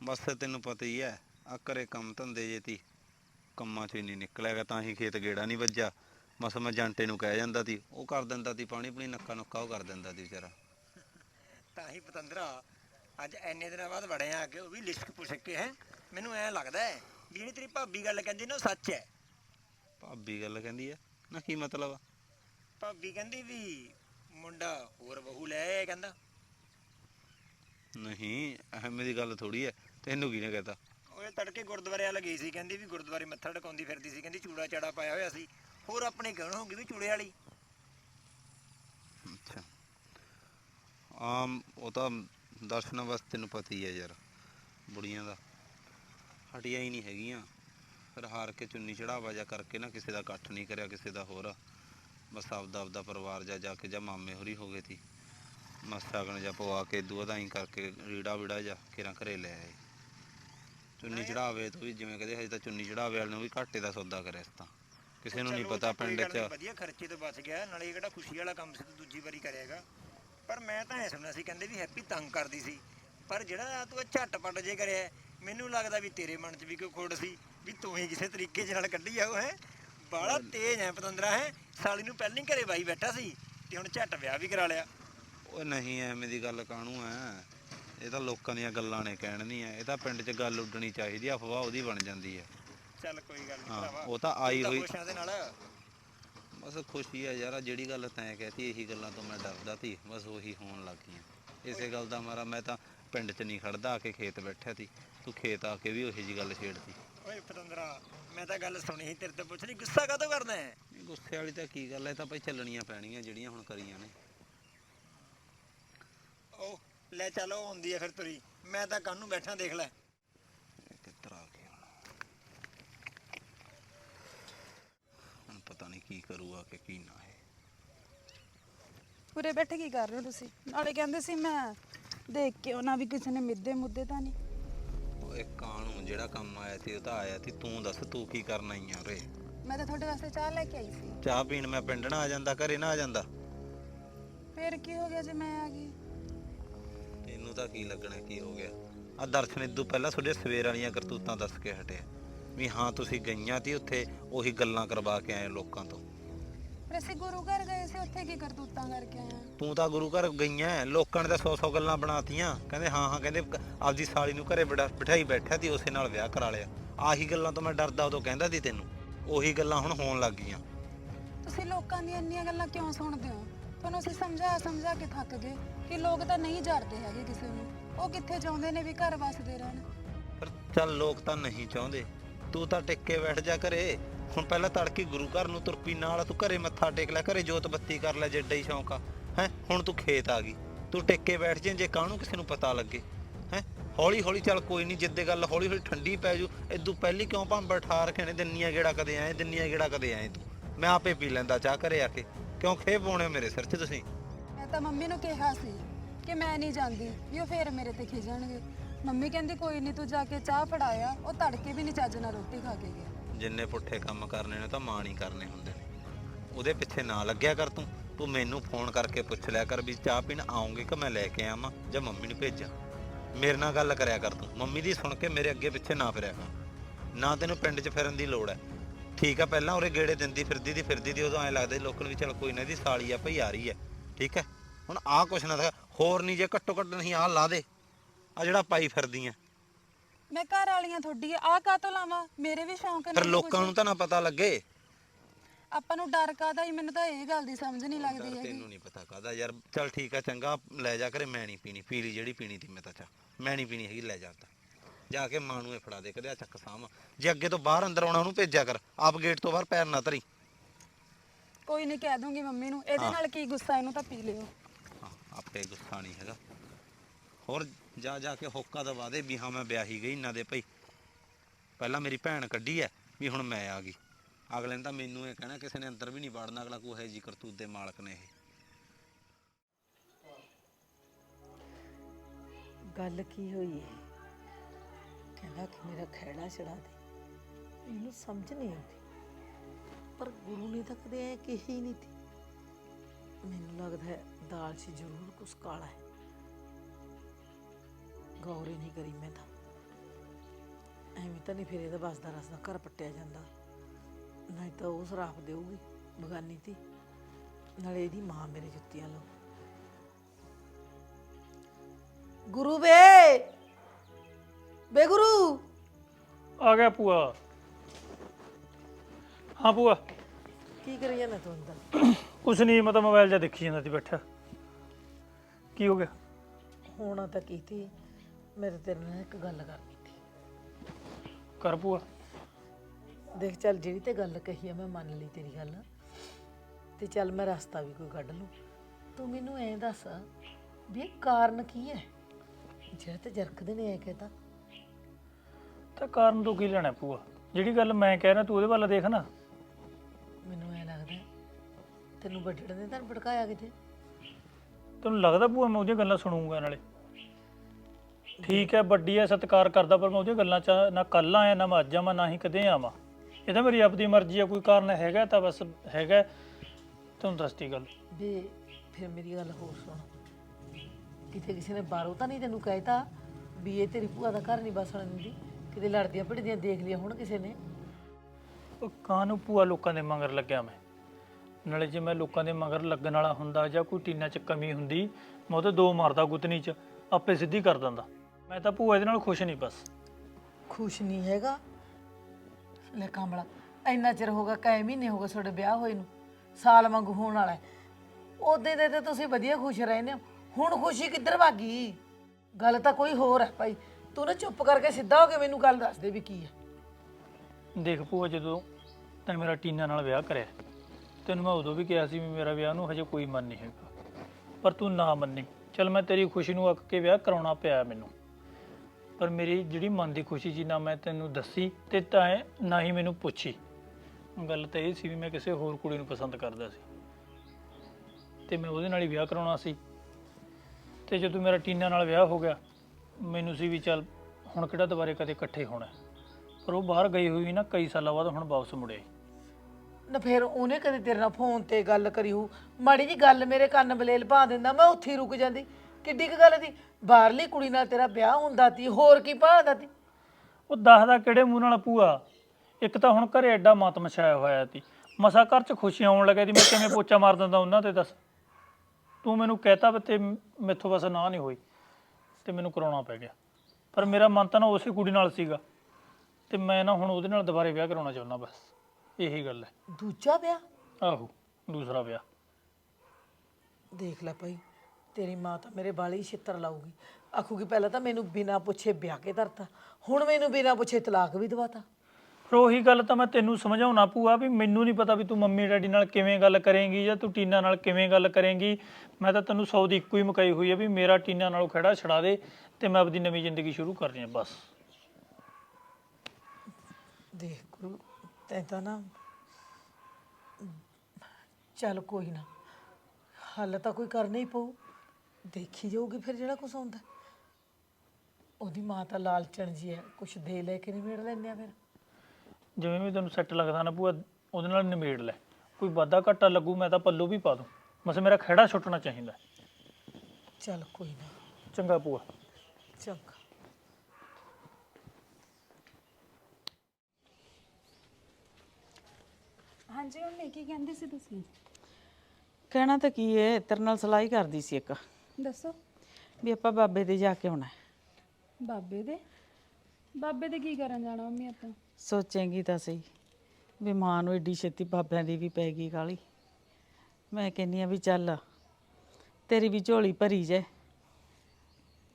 A: ਬਸ ਤੈਨੂੰ ਪਤਾ ਹੀ ਹੈ ਆ ਘਰੇ ਕੰਮ ਧੰਦੇ ਜੇ ਤੀ। ਕੰਮਾਂ 'ਚ ਹੀ ਨਹੀਂ ਨਿਕਲਿਆਗਾ ਤਾਂ ਹੀ ਖੇਤ ਗੇੜਾ ਨਹੀਂ ਵੱਜਾ ਬਸ ਮੈਂ ਜਾਂਟੇ ਨੂੰ ਕਹਿ ਜਾਂਦਾ ਤੀ ਉਹ ਕਰ ਦਿੰਦਾ ਤੀ ਪਾਣੀ ਪਣੀ ਨੱਕਾ ਨੁੱਕਾ ਉਹ ਕਰ ਦਿੰਦਾ ਤੀ ਵਿਚਾਰਾ।
H: ਤਾਂ ਹੀ ਪਤੰਦਰਾ ਅੱਜ ਐਨੇ ਦਿਨਾਂ ਬਾਅਦ ਵੜੇ ਆ ਕੇ ਉਹ ਵੀ ਲਿਸਕ ਪੁੱਛ ਕੇ ਹੈ। ਮੈਨੂੰ ਐ ਲੱਗਦਾ ਹੈ ਵੀ ਜਿਹੜੀ ਤੇਰੀ ਭਾਬੀ ਗੱਲ ਕਹਿੰਦੀ ਨਾ ਉਹ ਸੱਚ ਹੈ।
A: ਭਾਬੀ ਗੱਲ ਕਹਿੰਦੀ ਹੈ ਨਾ ਕੀ ਮਤਲਬ ਆ?
H: ਭਾਬੀ ਕਹਿੰਦੀ ਵੀ ਮੁੰਡਾ ਹੋਰ ਬਹੂ ਲੈ ਆਇਆ ਕਹਿੰਦਾ।
A: ਨਹੀਂ ਅਹਿਮੇ ਦੀ ਗੱਲ ਥੋੜੀ ਹੈ ਤੈਨੂੰ ਕਿਹਨੇ ਕਹਤਾ?
H: ਉਹ ਤੜਕੇ ਗੁਰਦੁਆਰੇ ਵਾਲ ਗਈ ਸੀ ਕਹਿੰਦੀ ਵੀ ਗੁਰਦੁਆਰੇ ਮੱਥਾ ਟਿਕਾਉਂਦੀ ਫਿਰਦੀ ਸੀ ਕਹਿੰਦੀ ਚੂੜਾ ਚਾੜਾ ਪਾਇਆ ਹੋਇਆ ਸੀ। ਹੋਰ ਆਪਣੇ ਗਹਿਣ ਹੋਗੀ ਵੀ ਚੂੜੇ ਵਾਲੀ?
A: ਅੱਛਾ। ਆਮ ਉਹ ਤਾਂ ਦਰਸ਼ਨ ਵਾਸਤੇ ਤੈਨੂੰ ਪਤਾ ਹੀ ਹੈ ਯਾਰ ਬੁੜੀਆਂ ਦਾ। ਹਟੀਆਂ ਹੀ ਨਹੀਂ ਹੈਗੀਆਂ। ਫਿਰ ਹਾਰ ਕੇ ਚੁੰਨੀ ਚੜਾਵਾ ਜਾ ਕਰਕੇ ਨਾ ਕਿਸੇ ਦਾ ਇਕੱਠ ਨਹੀਂ ਕਰਿਆ ਕਿਸੇ ਦਾ ਹੋਰ। ਬਸ ਆਪਦਾ ਆਪਦਾ ਪਰਿਵਾਰ ਜਾ ਜਾ ਕੇ ਜਾਂ ਮਾਮੇ ਹੋਰੀ ਹੋ ਗਏ ਤੀ ਮਸਤਾਗਣ ਜਾਂ ਪਵਾ ਕੇ ਦੁਆ ਦਾ ਹੀ ਕਰਕੇ ਰੀੜਾ ਵਿੜਾ ਜਾ ਕਿਰਾਂ ਘਰੇ ਲੈ ਆਏ। ਚੁੰਨੀ ਚੜਾਵੇ ਤੋਂ ਵੀ ਜਿਵੇਂ ਕਹਦੇ ਹਜੇ ਤਾਂ ਚੁੰਨੀ ਚੜਾਵੇ ਵਾਲੇ ਨੂੰ ਵੀ ਘਾਟੇ ਦਾ ਸੌਦਾ ਕਰਿਆ ਇਸ ਤਾਂ। ਕਿਸੇ ਨੂੰ ਨਹੀਂ
H: ਚਲੋ ਉਹ
A: ਪਤਾ
H: ਤਾਂ ਕੋਈ
A: ਪਿੰਡ
H: ਗੱਲ
A: 'ਚ।
H: ਵਧੀਆ ਖਰਚੇ ਤੋਂ ਬਚ ਗਿਆ ਨਾਲੇ ਇਹ ਕਿਹੜਾ ਖੁਸ਼ੀ ਵਾਲਾ ਕੰਮ ਸੀ ਤੂੰ ਦੂਜੀ ਵਾਰੀ ਕਰਿਆਗਾ। ਪਰ ਮੈਂ ਤਾਂ ਐ ਸੁਣਿਆ ਸੀ ਕਹਿੰਦੇ ਵੀ ਹੈਪੀ ਤੰਗ ਕਰਦੀ ਸੀ। ਪਰ ਜਿਹੜਾ ਤੂੰ ਇਹ ਝਟਪਟ ਜੇ ਕਰਿਆ ਹੈ, ਮੈਨੂੰ ਲੱਗਦਾ ਵੀ ਤੇਰੇ ਮਨ 'ਚ ਵੀ ਕੋਈ ਖੋੜ ਸੀ ਵੀ ਤੂੰ ਹੀ ਕਿਸੇ ਤਰੀਕੇ ਦੇ ਨਾਲ ਕੱਢੀ ਆ ਉਹ ਹੈ ਬਾਲਾ ਤੇਜ਼ ਹੈ ਪਤੰਦਰਾ ਹੈ। ਸਾਲੀ ਨੂੰ ਪਹਿਲਾਂ ਹੀ ਘਰੇ ਬਾਈ ਬੈਠਾ ਸੀ ਤੇ ਹੁਣ ਝੱਟ ਵਿਆਹ ਵੀ ਕਰਾ ਲਿਆ।
A: ਉਹ ਨਹੀਂ ਐਵੇਂ ਦੀ ਗੱਲ ਕਾਹਨੂੰ ਐ? ਇਹ ਤਾਂ ਲੋਕਾਂ ਦੀਆਂ ਗੱਲਾਂ ਨੇ ਕਹਿਣ ਦੀਆਂ ਇਹ ਤਾਂ ਪਿੰਡ 'ਚ ਗੱਲ ਉੱਡਣੀ ਚਾਹੀਦੀ ਆ ਅਫਵਾਹ ਉਹਦੀ ਬਣ ਜਾਂਦੀ ਹੈ
H: ਚੱਲ ਕੋਈ ਗੱਲ ਨਹੀਂ
A: ਹਾਂ,
H: ਭਰਾਵਾ।
A: ਉਹ ਤਾਂ ਆਈ ਹੋਈ-
H: ਖੁਸ਼ ਆਂ ਇਹਦੇ ਨਾਲ?
A: ਬਸ ਖੁਸ਼ੀ ਆ ਯਾਰ ਆਹ ਜਿਹੜੀ ਗੱਲ ਤੈਂ ਕਹਿਤੀ ਇਹੀ ਗੱਲਾਂ ਤੋਂ ਮੈਂ ਡਰਦਾ ਸੀ ਬਸ ਉਹੀ ਹੋਣ ਲੱਗ ਗਈਆਂ। ਇਸੇ ਗੱਲ ਦਾ ਮਾਰਾ ਮੈਂ ਤਾਂ ਪਿੰਡ 'ਚ ਨਹੀਂ ਖੜਦਾ ਆ ਕੇ ਖੇਤ ਬੈਠਿਆ ਸੀ। ਤੂੰ ਖੇਤ ਆ ਕੇ ਵੀ ਉਹੀ ਜੀ ਗੱਲ ਛੇੜਤੀ।
H: ਓਏ ਪਤੰਦਰਾ ਮੈਂ ਤਾਂ ਗੱਲ ਸੁਣੀ ਸੀ ਤੇਰੇ ਤੋਂ ਪੁੱਛ ਲਈ ਗੁੱਸਾ ਕਾਹਤੋਂ ਕਰਦਾ ਹੈ?
A: ਇਹ ਗੁੱਸੇ ਵਾਲੀ ਤਾਂ ਕੀ ਗੱਲ ਐ ਇਹ ਤਾਂ ਭਾਈ ਚੱਲਣੀਆਂ ਪੈਣੀਆਂ ਜਿਹੜੀਆਂ ਹੁਣ ਕਰੀਆਂ ਨੇ।
H: ਉਹ ਲੈ ਚੱਲ ਹੁੰਦੀ ਹੈ ਫਿਰ ਤੁਰੀ। ਮੈਂ ਤਾਂ ਕੰਨ ਨੂੰ ਬੈਠਾ ਦੇਖ ਲੈ
A: ਇਹ ਕਿੱਧਰ ਆ ਗਿਆ ਹੁਣ ਪਤਾ ਨਹੀਂ ਕੀ ਕਰੂਗਾ ਕਿ ਕੀ ਨਾ ਹੈ।
B: ਉਰੇ ਬੈਠੇ ਕੀ ਕਰ ਰਹੇ ਹੋ ਤੁਸੀਂ? ਨਾਲੇ ਕਹਿੰਦੇ ਸੀ ਮੈਂ ਦੇਖ ਕੇ ਉਹਨਾਂ ਵੀ ਕਿਸੇ ਨੇ ਮਿੱਦੇ ਮੁੱਦੇ ਤਾਂ ਨਹੀਂ।
A: ਓਏ ਕਾਣੂ ਜਿਹੜਾ ਕੰਮ ਆਇਆ ਸੀ ਉਹ ਤਾਂ ਆਇਆ ਸੀ। ਤੂੰ ਦੱਸ ਤੂੰ ਕੀ ਕਰਨਾ ਹੀ ਆ ਉਰੇ?
B: ਮੈਂ ਤਾਂ ਤੁਹਾਡੇ ਵਾਸਤੇ ਚਾਹ ਲੈ ਕੇ ਆਈ ਸੀ।
A: ਚਾਹ ਪੀਣ ਮੈਂ ਪਿੰਡ ਨਾ ਆ ਜਾਂਦਾ ਘਰੇ ਨਾ ਆ ਜਾਂਦਾ।
B: ਫੇਰ ਕੀ ਹੋ ਗਿਆ ਜੇ ਮੈਂ ਆ ਗਈ?
A: ਤੈਨੂੰ ਤਾਂ ਕੀ ਲੱਗਣਾ ਕੀ ਹੋ ਗਿਆ? ਆ ਦਰਸ਼ਨ ਇਦੋਂ ਪਹਿਲਾਂ ਤੁਹਾਡੇ ਸਵੇਰ ਵਾਲੀਆਂ ਕਰਤੂਤਾਂ ਦੱਸ ਕੇ ਹਟਿਆ ਵੀ ਹਾਂ ਤੁਸੀਂ ਗਈਆਂ ਤੀ ਉੱਥੇ ਉਹੀ ਗੱਲਾਂ ਕਰਵਾ ਕੇ ਆਏ ਲੋਕਾਂ ਤੋਂ।
B: ਪਰ ਅਸੀਂ ਗੁਰੂ ਘਰ ਗਏ ਸੀ ਉੱਥੇ ਕੀ ਕਰਤੂਤਾਂ ਕਰਕੇ ਆਏ
A: ਤੂੰ ਤਾਂ ਗੁਰੂ ਘਰ ਗਈਆਂ ਲੋਕਾਂ ਨੇ ਤਾਂ 100-100 ਗੱਲਾਂ ਬਣਾਤੀਆਂ। ਕਹਿੰਦੇ ਹਾਂ ਹਾਂ ਕਹਿੰਦੇ ਆਪਦੀ ਸਾਲੀ ਨੂੰ ਘਰੇ ਬਿਠਾ- ਬਿਠਾਈ ਬੈਠਿਆ ਤੀ ਉਸੇ ਨਾਲ ਵਿਆਹ ਕਰਾ ਲਿਆ। ਆਹੀ ਗੱਲਾਂ ਤੋਂ ਮੈਂ ਡਰਦਾ ਉਦੋਂ ਕਹਿੰਦਾ ਸੀ ਤੈਨੂੰ। ਉਹੀ ਗੱਲਾਂ ਹੁਣ ਹੋਣ ਲੱਗ ਗਈਆਂ।
B: ਤੁਸੀਂ ਲੋਕਾਂ ਦੀਆਂ ਇੰਨੀਆਂ ਗੱਲਾਂ ਕਿਉਂ ਸੁਣਦੇ ਹੋ? ਤੁਹਾਨੂੰ ਅਸੀਂ ਸਮਝਾ ਸਮਝਾ ਕੇ ਥੱਕ ਗਏ ਕਿ ਲੋਕ ਤਾਂ ਨਹੀਂ ਜਰਦੇ ਹੈਗੇ ਕਿਸੇ ਨੂੰ। ਉਹ ਕਿੱਥੇ ਚਾਹੁੰਦੇ ਨੇ ਵੀ ਘਰ ਵਸਦੇ ਰਹਿਣ?
A: ਪਰ ਚੱਲ ਲੋਕ ਤਾਂ ਨਹੀਂ ਚਾਹੁੰਦੇ। ਤੂੰ ਤਾਂ ਟਿੱਕ ਬੈਠ ਜਾ ਘਰੇ। ਹੁਣ ਪਹਿਲਾਂ ਤੜਕੇ ਗੁਰੂ ਘਰ ਨੂੰ ਤੁਰ ਤੁਰਪੀ ਨਾਲ ਤੂੰ ਘਰੇ ਮੱਥਾ ਟੇਕ ਲੈ, ਘਰੇ ਜੋਤ ਬੱਤੀ ਕਰ ਲੈ, ਜਿੱਡਾ ਹੀ ਸ਼ੌਂਕ ਆ। ਹੈ, ਹੁਣ ਤੂੰ ਖੇਤ ਆ ਗਈ। ਤੂੰ ਟਿੱਕ ਬੈਠ ਜੇ ਜੇ ਕਾਹਨੂੰ ਕਿਸੇ ਨੂੰ ਪਤਾ ਲੱਗੇ। ਹੈ ਹੌਲੀ ਹੌਲੀ ਚੱਲ ਕੋਈ ਨਹੀਂ, ਜਿੱਦੇ ਗੱਲ ਹੌਲੀ ਹੌਲੀ ਠੰਡੀ ਪੈ ਜੂ ਇਦੋਂ ਪਹਿਲੀ ਕਿਉਂ ਭਾਂਬਰ ਠਾਰ ਰੱਖੇ ਨੇ, ਦਿੰਨੀਆਂ ਗੇੜਾ ਕਦੇ ਆਏ ਦਿੰਨੀਆਂ ਗੇੜਾ ਕਦੇ ਆਏ ਤੂੰ। ਮੈਂ ਆਪੇ ਪੀ ਲੈਂਦਾ ਚਾਹ ਘਰੇ ਆ ਕੇ। ਕਿਉਂ ਖੇ ਪਾਉਣੇ ਮੇਰੇ ਸਿਰ 'ਚ ਤੁਸੀਂ?
B: ਮੈਂ ਤਾਂ ਮੰਮੀ ਨੂੰ ਕਿਹਾ ਸੀ ਕਿ ਮੈਂ ਨਹੀਂ ਜਾਂਦੀ, ਵੀ ਉਹ ਫੇਰ ਮੇਰੇ ਤੇ ਖਿਜਣਗੇ ਮੰਮੀ ਕਹਿੰਦੀ, ਕੋਈ ਨਹੀਂ, ਤੂੰ ਜਾ ਕੇ ਚਾਹ ਫੜਾਇਆ ਉਹ ਤੜਕੇ ਵੀ ਨਹੀਂ ਚੱਜ ਨਾਲ ਰੋਟੀ ਖਾ ਕੇ ਗਿਆ।
A: ਜਿੰਨੇ ਪੁੱਠੇ ਕੰਮ ਕਰਨੇ ਨੇ ਤਾਂ ਮਾਂ ਨਹੀਂ ਕਰਨੇ ਹੁੰਦੇ। ਨੇ ਉਹਦੇ ਪਿੱਛੇ ਨਾ ਲੱਗਿਆ ਕਰ ਤੂੰ। ਤੂੰ ਮੈਨੂੰ ਫੋਨ ਕਰਕੇ ਪੁੱਛ ਲਿਆ ਕਰ ਵੀ ਚਾਹ ਪੀਣ ਆਉਂਗੇ ਕਿ ਮੈਂ ਲੈ ਕੇ ਆਵਾਂ ਜਾਂ ਮੰਮੀ ਨੂੰ ਭੇਜਾਂ। ਮੇਰੇ ਨਾਲ ਗੱਲ ਕਰਿਆ ਕਰ ਤੂੰ। ਮੰਮੀ ਦੀ ਸੁਣ ਕੇ ਮੇਰੇ ਅੱਗੇ ਪਿੱਛੇ ਨਾ ਫਿਰਿਆ ਕਰ। ਨਾ ਤੈਨੂੰ ਪਿੰਡ 'ਚ ਫਿਰਨ ਦੀ ਲੋੜ ਹੈ। ਠੀਕ ਆ, ਪਹਿਲਾਂ ਉਰੇ ਗੇੜੇ ਦਿੰਦੀ ਫਿਰਦੀ ਦੀ ਫਿਰਦੀ ਦੀ, ਉਦੋਂ ਐ ਲੱਗਦਾ ਲੋਕਲ ਵੀ ਚਲ ਕੋਈ ਨਾ, ਇਹਦੀ ਸਾਲੀ ਆ, ਭਈ ਆ ਰਹੀ ਹੈ। ਠੀਕ ਹੈ? ਹੁਣ ਆਹ ਕੁਛ ਨਾ ਹੋਰ ਨਹੀਂ ਜੇ ਘੱਟੋ ਘੱਟ ਨਹੀਂ ਆਹ ਲਾ ਦੇ। ਆ ਜਿਹੜਾ ਪਾਈ ਫਿਰਦੀ ਆ
B: ਮੈਂ ਘਰ ਵਾਲੀਆਂ ਤੁਹਾਡੀ ਆ ਆਹ ਕਾਤੋਂ ਲਾਵਾਂ? ਮੇਰੇ ਵੀ ਸ਼ੌਂਕ ਨੇ
A: ਫਿਰ ਲੋਕਾਂ। ਨੂੰ ਤਾਂ ਨਾ ਪਤਾ ਲੱਗੇ।
B: ਆਪਾਂ ਨੂੰ ਡਰ ਕਾਦਾ ਹੀ ਮੈਨੂੰ ਤਾਂ ਇਹ ਗੱਲ ਦੀ ਸਮਝ ਨਹੀਂ ਲੱਗਦੀ
A: ਯਾਰ
B: ਹੈਗੀ।
A: ਤੈਨੂੰ ਨਹੀਂ ਪਤਾ ਕਾਦਾ ਯਾਰ ਚੱਲ ਠੀਕ ਆ ਚੰਗਾ। ਲੈ ਜਾ ਕਰੇ ਮੈਂ ਨਹੀਂ ਪੀਣੀ। ਪੀ ਲਈ ਜਿਹੜੀ ਪੀਣੀ ਤੀ ਮੈਂ ਤਾਂ ਚਾ ਮੈਂ ਨਹੀਂ ਪੀਣੀ ਹੈਗੀ ਲੈ ਜਾ ਤਾਂ। ਜਾ ਕੇ ਮਾਂ ਨੂੰ ਇਹ ਫੜਾ ਦੇ ਕਦੇ ਆ ਚੱਕ ਸਾਮ ਜੇ ਅੱਗੇ ਤੋਂ ਬਾਹਰ ਅੰਦਰ ਆਉਣਾ ਉਹਨੂੰ ਭੇਜਿਆ ਕਰ। ਆਪ ਗੇਟ ਤੋਂ ਬਾਹਰ ਪੈਰ ਨਾ ਧਰੀ।
B: ਕੋਈ ਨਹੀਂ ਕਹਿ ਦੂੰਗੀ ਮੰਮੀ ਨੂੰ। ਇਹਦੇ ਨਾਲ ਕੀ ਗੁੱਸਾ ਇਹਨੂੰ ਤਾਂ ਪੀ ਲਿਓ।
A: ਹਾਂ ਆਪੇ ਗੁੱਸਾ ਨਹੀਂ ਹੈਗਾ। ਹੋਰ ਜਾ ਜਾ ਕੇ ਹੋਕਾ ਦਵਾ ਦੇ ਵੀ ਹਾਂ ਮੈਂ ਵਿਆਹੀ ਗਈ ਇਹਨਾਂ ਦੇ ਭਾਈ। ਪਹਿਲਾਂ ਮੇਰੀ ਭੈਣ ਕੱਢੀ ਐ, ਵੀ ਹੁਣ ਮੈਂ ਆ ਗਈ। ਅਗਲੇ ਨੇ ਤਾਂ ਮੈਨੂੰ ਇਹ ਕਹਿਣਾ, ਕਿਸੇ ਨੇ ਅੰਦਰ ਵੀ ਨਹੀਂ ਵੜਨਾ, ਅਗਲਾ ਕੋਈ ਹੈ ਜੀ ਕਰਤੂਤ ਦੇ ਮਾਲਕ ਨੇ ਇਹ।
F: ਗੱਲ ਕੀ ਹੋਈ ਹੈ ਕਹਿੰਦਾ ਕਿ ਮੇਰਾ ਖਹਿੜਾ ਛੜਾ ਦੇ। ਇਹਨੂੰ ਸਮਝ ਨਹੀਂ ਆਉਂਦੀ। ਪਰ ਗੁਰੂ ਨੇ ਤਾਂ ਕਦੇ ਐ ਕਹੀ ਨਹੀਂ ਤੀ ਮੈਨੂੰ ਲੱਗਦਾ ਹੈ ਦਾਲ 'ਚ ਜ਼ਰੂਰ ਕੁਛ ਕਾਲਾ ਹੈ। ਗੌਰ ਹੀ ਨਹੀਂ ਕਰੀ ਮੈਂ ਤਾਂ। ਐਵੇਂ ਤਾਂ ਨਹੀਂ ਫਿਰ ਇਹਦਾ ਬਸਦਾ ਰਸਦਾ ਘਰ ਪੱਟਿਆ ਜਾਂਦਾ। ਨਹੀਂ ਤਾਂ ਉਹ ਸਰਾਪ ਦੇਊਗੀ ਬਗਾਨੀ ਤੀ ਨਾਲੇ ਇਹਦੀ ਮਾਂ ਮੇਰੇ ਜੁੱਤੀਆਂ ਲਓ। ਗੁਰੂ ਵੇ! ਬੇ ਗੁਰੂ!
D: ਆ ਗਿਆ ਭੂਆ। ਹਾਂ ਭੂਆ।
F: ਕੀ ਕਰੀ ਜਾਂਦਾ ਤੂੰ ਅੰਦਰ?
D: ਕੁਛ ਨਹੀਂ ਮੈਂ ਤਾਂ ਮੋਬਾਈਲ 'ਚ ਦੇਖੀ ਜਾਂਦਾ ਸੀ ਬੈਠਾ। ਕੀ ਹੋ ਗਿਆ?
F: ਹੋਣਾ ਤਾਂ ਕੀਤੀ ਮੇਰੇ ਤੇਰੇ ਨਾਲ ਇੱਕ ਗੱਲ ਕਰਨੀ ਸੀ
D: ਕਰ ਭੂਆ।
F: ਦੇਖ ਚੱਲ ਜਿਹੜੀ ਤੇ ਗੱਲ ਕਹੀ ਆ ਮੈਂ ਮੰਨ ਲਈ ਤੇਰੀ ਗੱਲ। ਤੇ ਚੱਲ ਮੈਂ ਰਸਤਾ ਵੀ ਕੋਈ ਕੱਢ ਲੂੰ। ਤੂੰ ਮੈਨੂੰ ਐਂ ਦੱਸ ਵੀ ਇਹ ਕਾਰਨ ਕੀ ਹੈ? ਜਿਹੜਾ ਤੇ ਜਰਕਦੇ ਨੇ ਐ ਕਹਤਾ
D: ਤਾਂ। ਕਾਰਨ ਤੋਂ ਕੀ ਲੈਣਾ ਭੂਆ? ਜਿਹੜੀ ਗੱਲ ਮੈਂ ਕਹਿ ਰਿਹਾ ਤੂੰ ਉਹਦੇ ਵੱਲ ਦੇਖ ਨਾ।
F: ਮੈਨੂੰ ਐ ਲੱਗਦਾ ਹੈ, ਤੈਨੂੰ ਵੱਡੜ ਨੇ ਤਾਂ ਭੜਕਾਇਆ ਕਿਤੇ।
D: ਤੈਨੂੰ ਲੱਗਦਾ ਭੂਆ ਮੈਂ ਉਹਦੀਆਂ ਗੱਲਾਂ ਸੁਣੂੰਗਾ ਨਾਲੇ। ਠੀਕ ਹੈ ਵੱਡੀ ਹੈ ਸਤਿਕਾਰ ਕਰਦਾ ਪਰ ਮੈਂ ਉਹਦੀਆਂ ਗੱਲਾਂ 'ਚ ਨਾ ਕੱਲ ਆਇਆ ਨਾ ਮੈਂ ਅੱਜ ਆਵਾਂ ਨਾ ਹੀ ਕਦੇ ਆਵਾਂ। ਇਹ ਤਾਂ ਮੇਰੀ ਆਪਦੀ ਮਰਜ਼ੀ ਆ ਕੋਈ ਕਾਰਨ ਹੈਗਾ ਤਾਂ ਬਸ ਹੈਗਾ। ਤੁਹਾਨੂੰ ਦੱਸਤੀ ਗੱਲ।
F: ਵੀ ਫਿਰ ਮੇਰੀ ਗੱਲ ਹੋਰ ਸੁਣ। ਕਿਤੇ ਕਿਸੇ ਨੇ ਬਾਹਰੋਂ ਤਾਂ ਨਹੀਂ ਤੈਨੂੰ ਕਹਿਤਾ ਵੀ ਇਹ ਤੇਰੀ ਭੂਆ ਦਾ ਘਰ ਨਹੀਂ ਬਸਣ ਦਿੰਦੀ? ਕਿਤੇ ਲੜਦੀਆਂ ਭਿੜਦੀਆਂ ਦੇਖ ਲਿਆ ਹੁਣ ਕਿਸੇ ਨੇ?
D: ਉਹ ਕਾਹਨੂੰ ਭੂਆ ਲੋਕਾਂ ਦੇ ਮਗਰ ਲੱਗਿਆ ਮੈਂ। ਨਾਲੇ ਜੇ ਮੈਂ ਲੋਕਾਂ ਦੇ ਮਗਰ ਲੱਗਣ ਵਾਲਾ ਹੁੰਦਾ ਜਾਂ ਕੋਈ ਟੀਨਾ 'ਚ ਕਮੀ ਹੁੰਦੀ ਮੈਂ ਉਹਦੇ ਦੋ ਮਾਰਦਾ ਗੁੱਤਨੀ 'ਚ ਆਪੇ ਸਿੱਧੀ ਕਰ ਦਿੰਦਾ। ਮੈਂ ਤਾਂ ਭੂਆ ਇਹਦੇ ਨਾਲ ਖੁਸ਼ ਨਹੀਂ ਬਸ।
F: ਖੁਸ਼ ਨਹੀਂ ਹੈਗਾ। ਲੈ ਕਾਮਲਾ ਇੰਨਾ ਚਿਰ ਹੋਗਾ ਕਈ ਮਹੀਨੇ ਹੋ ਗਏ ਤੁਹਾਡੇ ਵਿਆਹ ਹੋਏ ਨੂੰ ਸਾਲ ਵਾਂਗੂ ਹੋਣ ਵਾਲਾ ਹੈ। ਉਹਦੇ ਦੇ ਤੇ ਤੁਸੀਂ ਵਧੀਆ ਖੁਸ਼ ਰਹਿੰਦੇ ਹੋ। ਹੁਣ ਖੁਸ਼ੀ ਕਿੱਧਰ ਭਾਗੀ ਗੱਲ ਤਾਂ ਕੋਈ ਹੋਰ ਹੈ ਭਾਈ। ਤੂੰ ਨਾ ਚੁੱਪ ਕਰਕੇ ਸਿੱਧਾ ਹੋ ਕੇ ਮੈਨੂੰ ਗੱਲ ਦੱਸ ਦੇ ਵੀ ਕੀ ਹੈ।
D: ਦੇਖ ਭੂਆ ਜਦੋਂ ਤੈਨੂੰ ਮੇਰਾ ਟੀਨਾ ਨਾਲ ਵਿਆਹ ਕਰਿਆ ਤੈਨੂੰ ਮੈਂ ਉਦੋਂ ਵੀ ਕਿਹਾ ਸੀ ਵੀ ਮੇਰਾ ਵਿਆਹ ਨੂੰ ਹਜੇ ਕੋਈ ਮਨ ਨਹੀਂ ਹੈਗਾ। ਪਰ ਤੂੰ ਨਾ ਮੰਨੀ। ਚਲ ਮੈਂ ਤੇਰੀ ਖੁਸ਼ੀ ਨੂੰ ਅੱਕ ਕੇ ਵਿਆਹ ਕਰਾਉਣਾ ਪਿਆ ਮੈਨੂੰ। ਪਰ ਮੇਰੀ ਜਿਹੜੀ ਮਨ ਦੀ ਖੁਸ਼ੀ ਸੀ, ਨਾ ਮੈਂ ਤੈਨੂੰ ਦੱਸੀ ਤੇ ਤਾਂ ਨਾ ਹੀ ਮੈਨੂੰ ਪੁੱਛੀ। ਗੱਲ ਤਾਂ ਇਹ ਸੀ ਵੀ ਮੈਂ ਕਿਸੇ ਹੋਰ ਕੁੜੀ ਨੂੰ ਪਸੰਦ ਕਰਦਾ ਸੀ। ਤੇ ਮੈਂ ਉਹਦੇ ਨਾਲ ਹੀ ਵਿਆਹ ਕਰਾਉਣਾ ਸੀ। ਤੇ ਜਦੋਂ ਮੇਰਾ ਟੀਨਾ ਨਾਲ ਵਿਆਹ ਹੋ ਗਿਆ, ਮੈਨੂੰ ਸੀ ਵੀ ਚੱਲ ਹੁਣ ਕਿਹੜਾ ਦੁਬਾਰੇ ਕਦੇ ਇਕੱਠੇ ਹੋਣਾ। ਪਰ ਉਹ ਬਾਹਰ ਗਈ ਹੋਈ ਨਾ, ਕਈ ਸਾਲਾਂ ਬਾਅਦ ਹੁਣ ਵਾਪਸ ਮੁੜਿਆ
F: ਨਾ ਫਿਰ ਉਹਨੇ ਕਦੇ ਤੇਰੇ ਨਾਲ ਫੋਨ ਤੇ ਗੱਲ ਕਰੀ ਹੋ ਮਾੜੀ ਜੀ ਗੱਲ ਮੇਰੇ ਕੰਨ ਬਲੇਲ ਪਾ ਦਿੰਦਾ, ਮੈਂ ਉੱਥੇ ਹੀ ਰੁਕ ਜਾਂਦੀ। ਕਿੱਡੀ ਕੁ ਗੱਲ ਦੀ? ਬਾਹਰਲੀ ਕੁੜੀ ਨਾਲ ਤੇਰਾ ਵਿਆਹ ਹੁੰਦਾ ਤੀ ਹੋਰ ਕੀ ਭਾਲਦਾ ਤੀ?
D: ਉਹ ਦੱਸਦਾ ਕਿਹੜੇ ਮੂੰਹ ਨਾਲ ਪੂਆ ਇੱਕ ਤਾਂ ਹੁਣ ਘਰੇ ਐਡਾ ਮਾਤਮ ਛਾਇਆ ਹੋਇਆ ਸੀ ਮਸਾ ਘਰ 'ਚ ਖੁਸ਼ੀਆਂ ਆਉਣ ਲੱਗੇ ਦੀ ਮੈਂ ਕਿਵੇਂ ਪੋਚਾ ਮਾਰ ਦਿੰਦਾ ਉਹਨਾਂ ਤੇ ਦੱਸ। ਤੂੰ ਮੈਨੂੰ ਕਹਿਤਾ ਵੀ ਤੇ ਮੈਥੋਂ ਬਸ ਨਾ ਨਹੀਂ ਹੋਈ ਤੇ ਮੈਨੂੰ ਕਰਾਉਣਾ ਪੈ ਗਿਆ। ਪਰ ਮੇਰਾ ਮਨ ਤਾਂ ਨਾ ਉਸੇ ਕੁੜੀ ਨਾਲ ਸੀਗਾ। ਤੇ ਮੈਂ ਨਾ ਹੁਣ ਉਹਦੇ ਨਾਲ ਦੁਬਾਰੇ ਵਿਆਹ ਕਰਾਉਣਾ ਚਾਹੁੰਦਾ ਬਸ। ਇਹੀ ਗੱਲ ਹੈ।
F: ਦੂਜਾ ਵਿਆਹ?
D: ਆਹੋ ਦੂਸਰਾ ਵਿਆਹ।
F: ਦੇਖ ਲੈ ਭਾਈ ਤੇਰੀ ਮਾਂ ਤਾਂ ਮੇਰੇ ਵਾਲੀ ਛਿੱਤਰ ਲਾਊਗੀ। ਆਖੂਗੀ ਪਹਿਲਾਂ ਤਾਂ ਮੈਨੂੰ ਬਿਨਾਂ ਪੁੱਛੇ ਵਿਆਹ ਕੇ ਧਰਤਾ। ਹੁਣ ਮੈਨੂੰ ਬਿਨਾਂ ਪੁੱਛੇ ਤਲਾਕ ਵੀ ਦਵਾਤਾ।
D: ਫਿਰ ਉਹੀ ਗੱਲ ਤਾਂ ਮੈਂ ਤੈਨੂੰ ਸਮਝਾਉਣਾ ਪੂਆ ਵੀ ਮੈਨੂੰ ਨਹੀਂ ਪਤਾ ਵੀ ਤੂੰ ਮੰਮੀ ਡੈਡੀ ਨਾਲ ਕਿਵੇਂ ਗੱਲ ਕਰੇਂਗੀ ਜਾਂ ਤੂੰ ਟੀਨਾ ਨਾਲ ਕਿਵੇਂ ਗੱਲ ਕਰੇਂਗੀ। ਮੈਂ ਤਾਂ ਤੈਨੂੰ ਸੌ ਦੀ ਇੱਕੋ ਹੀ ਮੁਕਾਈ ਹੋਈ ਹੈ ਵੀ ਮੇਰਾ ਟੀਨਾ ਨਾਲੋਂ ਖੜਾ ਛੜਾ ਦੇ ਤੇ ਮੈਂ ਆਪਣੀ ਨਵੀਂ ਜ਼ਿੰਦਗੀ ਸ਼ੁਰੂ ਕਰਨੀ ਹੈ ਬਸ।
F: ਦੇਖ ਗੁਰੂ ਤੈਂ ਤਾਂ ਨਾ ਚੱਲ ਕੋਈ ਨਾ। ਹੱਲ ਤਾਂ ਕੋਈ ਕਰਨਾ ਹੀ ਪਊ। ਦੇਖੀ ਜਾਊਗੀ ਫਿਰ ਜਿਹੜਾ ਕੁਛ ਹੁੰਦਾ ਉਹਦੀ ਮਾਂ ਤਾਂ ਲਾਲਚਣ ਜੀ ਹੈ ਕੁਛ ਦੇ ਲੈ ਕੇ ਨਿਬੇੜ ਲੈਂਦੇ ਆ ਫਿਰ।
D: ਜਿਵੇਂ ਵੀ ਤੈਨੂੰ ਸੈੱਟ ਲੱਗਦਾ ਨਾ ਪੂਆ ਉਹਦੇ ਨਾਲ ਨਿਮੇੜ ਲੈ। ਕੋਈ ਵਾਧਾ ਘਾਟਾ ਲੱਗੂ ਮੈਂ ਤਾਂ ਪੱਲੂ ਵੀ ਪਾ ਦੂੰ। ਬਸ ਮੇਰਾ ਖੜਾ ਛੁੱਟਣਾ ਚਾਹੀਦਾ।
F: ਚੱਲ ਕੋਈ ਨਾ।
D: ਚੰਗਾ ਪੂਆ
F: ਚੰਗਾ।
B: ਹਾਂਜੀ ਮੰਮੀ ਕੀ ਕਹਿੰਦੇ ਸੀ ਤੁਸੀਂ?
E: ਕਹਿਣਾ ਤਾਂ ਕੀ ਏ ਤੇਰੇ ਨਾਲ ਸਲਾਹ ਕਰਦੀ ਸੀ ਇੱਕ।
B: ਦੱਸੋ।
E: ਵੀ ਆਪਾਂ ਬਾਬੇ ਦੇ ਜਾ ਕੇ ਆਉਣਾ ਹੈ।
B: ਬਾਬੇ ਦੇ? ਬਾਬੇ ਦੇ ਕੀ ਕਰਨ ਜਾਣਾ ਮੰਮੀ ਆਪਾਂ?
E: ਸੋਚੇਂਗੀ ਤਾਂ ਸਹੀ। ਵੀ ਮਾਂ ਨੂੰ ਏਡੀ ਛੇਤੀ ਬਾਬਿਆਂ ਦੀ ਵੀ ਪੈ ਗਈ ਗਾਲੀ ਮੈਂ ਕਹਿੰਨੀ ਆ ਵੀ ਚੱਲ ਤੇਰੀ ਵੀ ਝੋਲੀ ਭਰੀ ਜੇ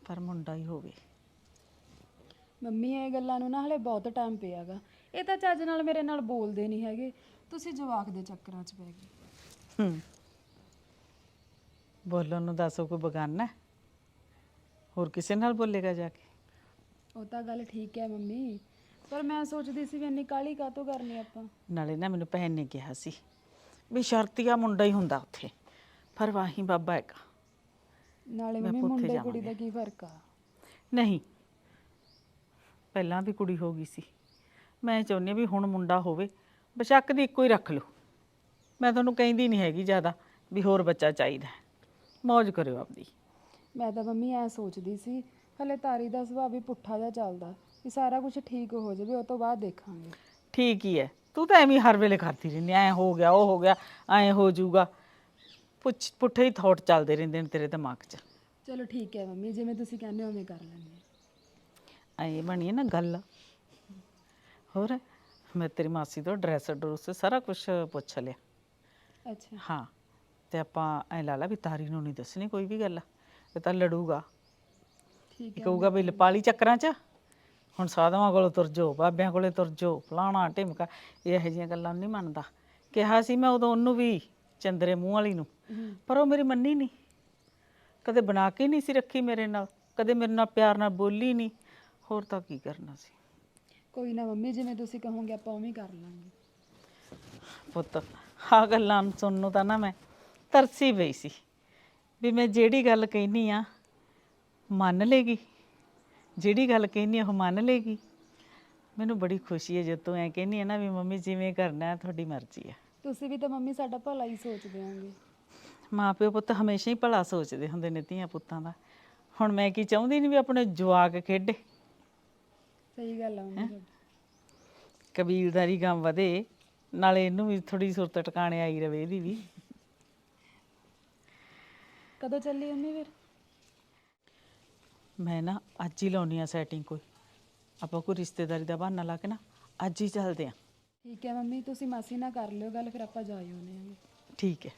E: ਪਰ ਮੁੰਡਾ ਹੀ ਹੋਵੇ।
B: ਮੰਮੀ ਇਹ ਗੱਲਾਂ ਨੂੰ ਨਾ ਹਲੇ ਬਹੁਤ ਟਾਈਮ ਪਿਆਗਾ। ਇਹ ਤਾਂ ਚੱਜ ਨਾਲ ਮੇਰੇ ਨਾਲ ਬੋਲਦੇ ਨਹੀਂ ਹੈਗੇ। ਤੁਸੀਂ ਜਵਾਕ ਦੇ ਚੱਕਰਾਂ 'ਚ ਪੈ ਗਏ।
E: ਹੂੰ। ਬੋਲਣ ਨੂੰ ਦੱਸੋ ਕੋਈ ਬਗਾਨਾ ਹੈ? ਹੋਰ ਕਿਸੇ ਨਾਲ ਬੋਲੇਗਾ ਜਾ ਕੇ
B: ਉਹ ਤਾਂ ਗੱਲ ਠੀਕ ਹੈ ਮੰਮੀ ਪਰ ਮੈਂ ਸੋਚਦੀ ਸੀ ਵੀ ਇੰਨੀ ਕਾਲੀ ਕਾਤੋਂ ਕਰਨੀ ਆਪਾਂ
E: ਨਾਲੇ ਨਾ ਮੈਨੂੰ ਭੈਣ ਨੇ ਕਿਹਾ ਸੀ ਵੀ ਸ਼ਰਤੀਆ ਮੁੰਡਾ ਹੀ ਹੁੰਦਾ ਉੱਥੇ ਪਰ ਵਾਹੀ ਬਾਬਾ ਹੈਗਾ
B: ਨਾਲੇ
E: ਮੈਂ
B: ਮੰਮੀ ਮੁੰਡੇ ਕੁੜੀ ਦਾ। ਕੀ ਫ਼ਰਕ ਆ
E: ਨਹੀਂ ਪਹਿਲਾਂ ਵੀ ਕੁੜੀ ਹੋ ਗਈ ਸੀ ਮੈਂ ਚਾਹੁੰਦੀ ਹਾਂ ਵੀ ਹੁਣ ਮੁੰਡਾ ਹੋਵੇ ਬਸ਼ੱਕ ਦੀ ਇੱਕੋ ਹੀ ਰੱਖ ਲਓ ਮੈਂ ਤੁਹਾਨੂੰ ਕਹਿੰਦੀ ਨਹੀਂ ਹੈਗੀ ਜ਼ਿਆਦਾ ਵੀ ਹੋਰ ਬੱਚਾ ਚਾਹੀਦਾ ਹੈ। ਮौज ਕਰਿਓ ਆਪਦੀ
B: ਮੈਂ ਤਾਂ ਮੰਮੀ ਐ ਸੋਚਦੀ ਸੀ ਹਲੇ ਤਾਰੀ ਦਾ ਸੁਭਾਅ ਵੀ ਪੁੱਠਾ ਜਿਹਾ ਚੱਲਦਾ ਵੀ ਸਾਰਾ ਕੁਝ ਠੀਕ ਹੋ ਜਾਵੇ ਉਹ ਤੋਂ ਬਾਅਦ ਦੇਖਾਂਗੇ
E: ਠੀਕ ਹੀ ਹੈ ਤੂੰ ਤਾਂ ਐਵੇਂ ਹੀ ਹਰ ਵੇਲੇ ਕਰਦੀ ਰਹਿੰਦੀ ਐ ਹੋ ਗਿਆ ਉਹ ਹੋ ਗਿਆ ਐ ਹੋ ਜਾਊਗਾ ਪੁੱਛ ਪੁੱਠੇ ਹੀ ਥਾਟ ਚੱਲਦੇ ਰਹਿੰਦੇ ਨੇ ਤੇਰੇ ਦਿਮਾਗ 'ਚ
B: ਚਲੋ ਠੀਕ ਹੈ ਮੰਮੀ ਜਿਵੇਂ ਤੁਸੀਂ ਕਹਿੰਦੇ ਹੋ ਉਵੇਂ ਕਰ ਲੈਂਦੇ ਹਾਂ
E: ਐ ਬਣੀ ਨਾ ਗੱਲ ਹੋਰ ਮੈਂ ਤੇਰੀ ਮਾਸੀ ਤੋਂ ਡਰੈਸ ਡਰੂਸ ਸਾਰਾ ਕੁਝ ਪੁੱਛ ਲਿਆ
B: ਅੱਛਾ
E: ਹਾਂ ਤੇ ਆਪਾਂ ਐ ਲਾ ਲਾ ਵੀ ਤਾਰੀ ਨੂੰ ਨਹੀਂ ਦੱਸਣੀ ਕੋਈ ਵੀ ਗੱਲ ਇਹ ਤਾਂ ਲੜੂਗਾ।
B: ਠੀਕ
E: ਇਹ ਕਹੂਗਾ ਵੀ ਲਪਾਲੀ ਚੱਕਰਾਂ 'ਚ ਹੁਣ ਸਾਧਵਾਂ ਕੋਲ ਤੁਰ ਜਾਓ ਬਾਬਿਆਂ ਕੋਲੇ ਤੁਰ ਜਾਓ ਫਲਾਣਾ ਢਿਮਕਾ ਇਹ ਇਹੋ ਜਿਹੀਆਂ ਗੱਲਾਂ ਨਹੀਂ ਮੰਨਦਾ। ਕਿਹਾ ਸੀ ਮੈਂ ਉਦੋਂ ਉਹਨੂੰ ਵੀ ਚੰਦਰੇ ਮੂੰਹ ਵਾਲੀ ਨੂੰ ਪਰ ਉਹ ਮੇਰੀ ਮੰਨੀ ਨਹੀਂ। ਕਦੇ ਬਣਾ ਕੇ ਨਹੀਂ ਸੀ ਰੱਖੀ ਮੇਰੇ ਨਾਲ ਕਦੇ ਮੇਰੇ ਨਾਲ ਪਿਆਰ ਨਾਲ ਬੋਲੀ ਨਹੀਂ ਹੋਰ ਤਾਂ ਕੀ ਕਰਨਾ ਸੀ।
B: ਕੋਈ ਨਾ ਮੰਮੀ ਜਿਵੇਂ ਤੁਸੀਂ ਕਹੋਗੇ ਆਪਾਂ ਉਵੇਂ ਹੀ ਕਰ ਲਾਂਗੇ।
E: ਪੁੱਤ ਆ ਗੱਲਾਂ ਸੁਣਨ ਨੂੰ ਤਾਂ ਨਾ ਮੈਂ ਤਰਸੀ ਪਈ ਸੀ ਵੀ ਮੈਂ ਜਿਹੜੀ ਗੱਲ ਕਹਿਨੀ ਆ ਮੰਨ ਲੇਗੀ। ਜਿਹੜੀ ਗੱਲ ਕਹਿਨੀ ਆ ਉਹ ਮੰਨ ਲੇਗੀ। ਮੈਨੂੰ ਬੜੀ ਖੁਸ਼ੀ ਹੈ ਜਦ ਐ ਕਹਿਨੀ ਆ ਨਾ ਵੀ ਮੰਮੀ ਜਿਵੇਂ ਕਰਨਾ ਹੈ ਤੁਹਾਡੀ ਮਰਜ਼ੀ ਹੈ
B: ਤੁਸੀਂ ਵੀ ਤਾਂ ਮੰਮੀ ਸਾਡਾ ਭਲਾ ਹੀ ਸੋਚਦੇ ਹੋਗੇ
E: ਮਾਂ ਪਿਓ ਪੁੱਤ ਹਮੇਸ਼ਾ ਹੀ ਭਲਾ ਸੋਚਦੇ ਹੁੰਦੇ ਨੇ ਧੀਆਂ ਪੁੱਤਾਂ ਦਾ। ਹੁਣ ਮੈਂ ਕੀ ਚਾਹੁੰਦੀ ਨਹੀਂ ਵੀ ਆਪਣੇ ਜਵਾਕ ਖੇਡੇ।
B: ਸਹੀ ਗੱਲ ਆ ਮੰਮੀ ਤੁਹਾਡੀ।
E: ਕਬੀਲਦਾਰੀ ਗਮ ਵਧੇ ਨਾਲੇ ਇਹਨੂੰ ਵੀ ਥੋੜੀ ਸੁਰਤ ਟਿਕਾਣੇ ਆਈ ਰਵੇ ਇਹਦੀ ਵੀ।
B: ਕਦੋਂ ਚੱਲੀ ਮੰਮੀ ਫਿਰ?
E: ਮੈਂ ਨਾ ਅੱਜ ਹੀ ਲਾਉਣੀ ਆ ਸੈਟਿੰਗ ਕੋਈ। ਆਪਾਂ ਕੋਈ ਰਿਸ਼ਤੇਦਾਰੀ ਦਾ ਬਹਾਨਾ ਲਾ ਕੇ ਨਾ ਅੱਜ ਹੀ ਚੱਲਦੇ ਆ।
B: ਠੀਕ ਹੈ ਮੰਮੀ ਤੁਸੀਂ ਮਾਸੀ ਨਾਲ ਕਰ ਲਿਓ ਗੱਲ ਫਿਰ ਆਪਾਂ ਜਾ ਆਉਂਦੇ ਹਾਂ
E: ਹੈ।
B: ਠੀਕ ਹੈ।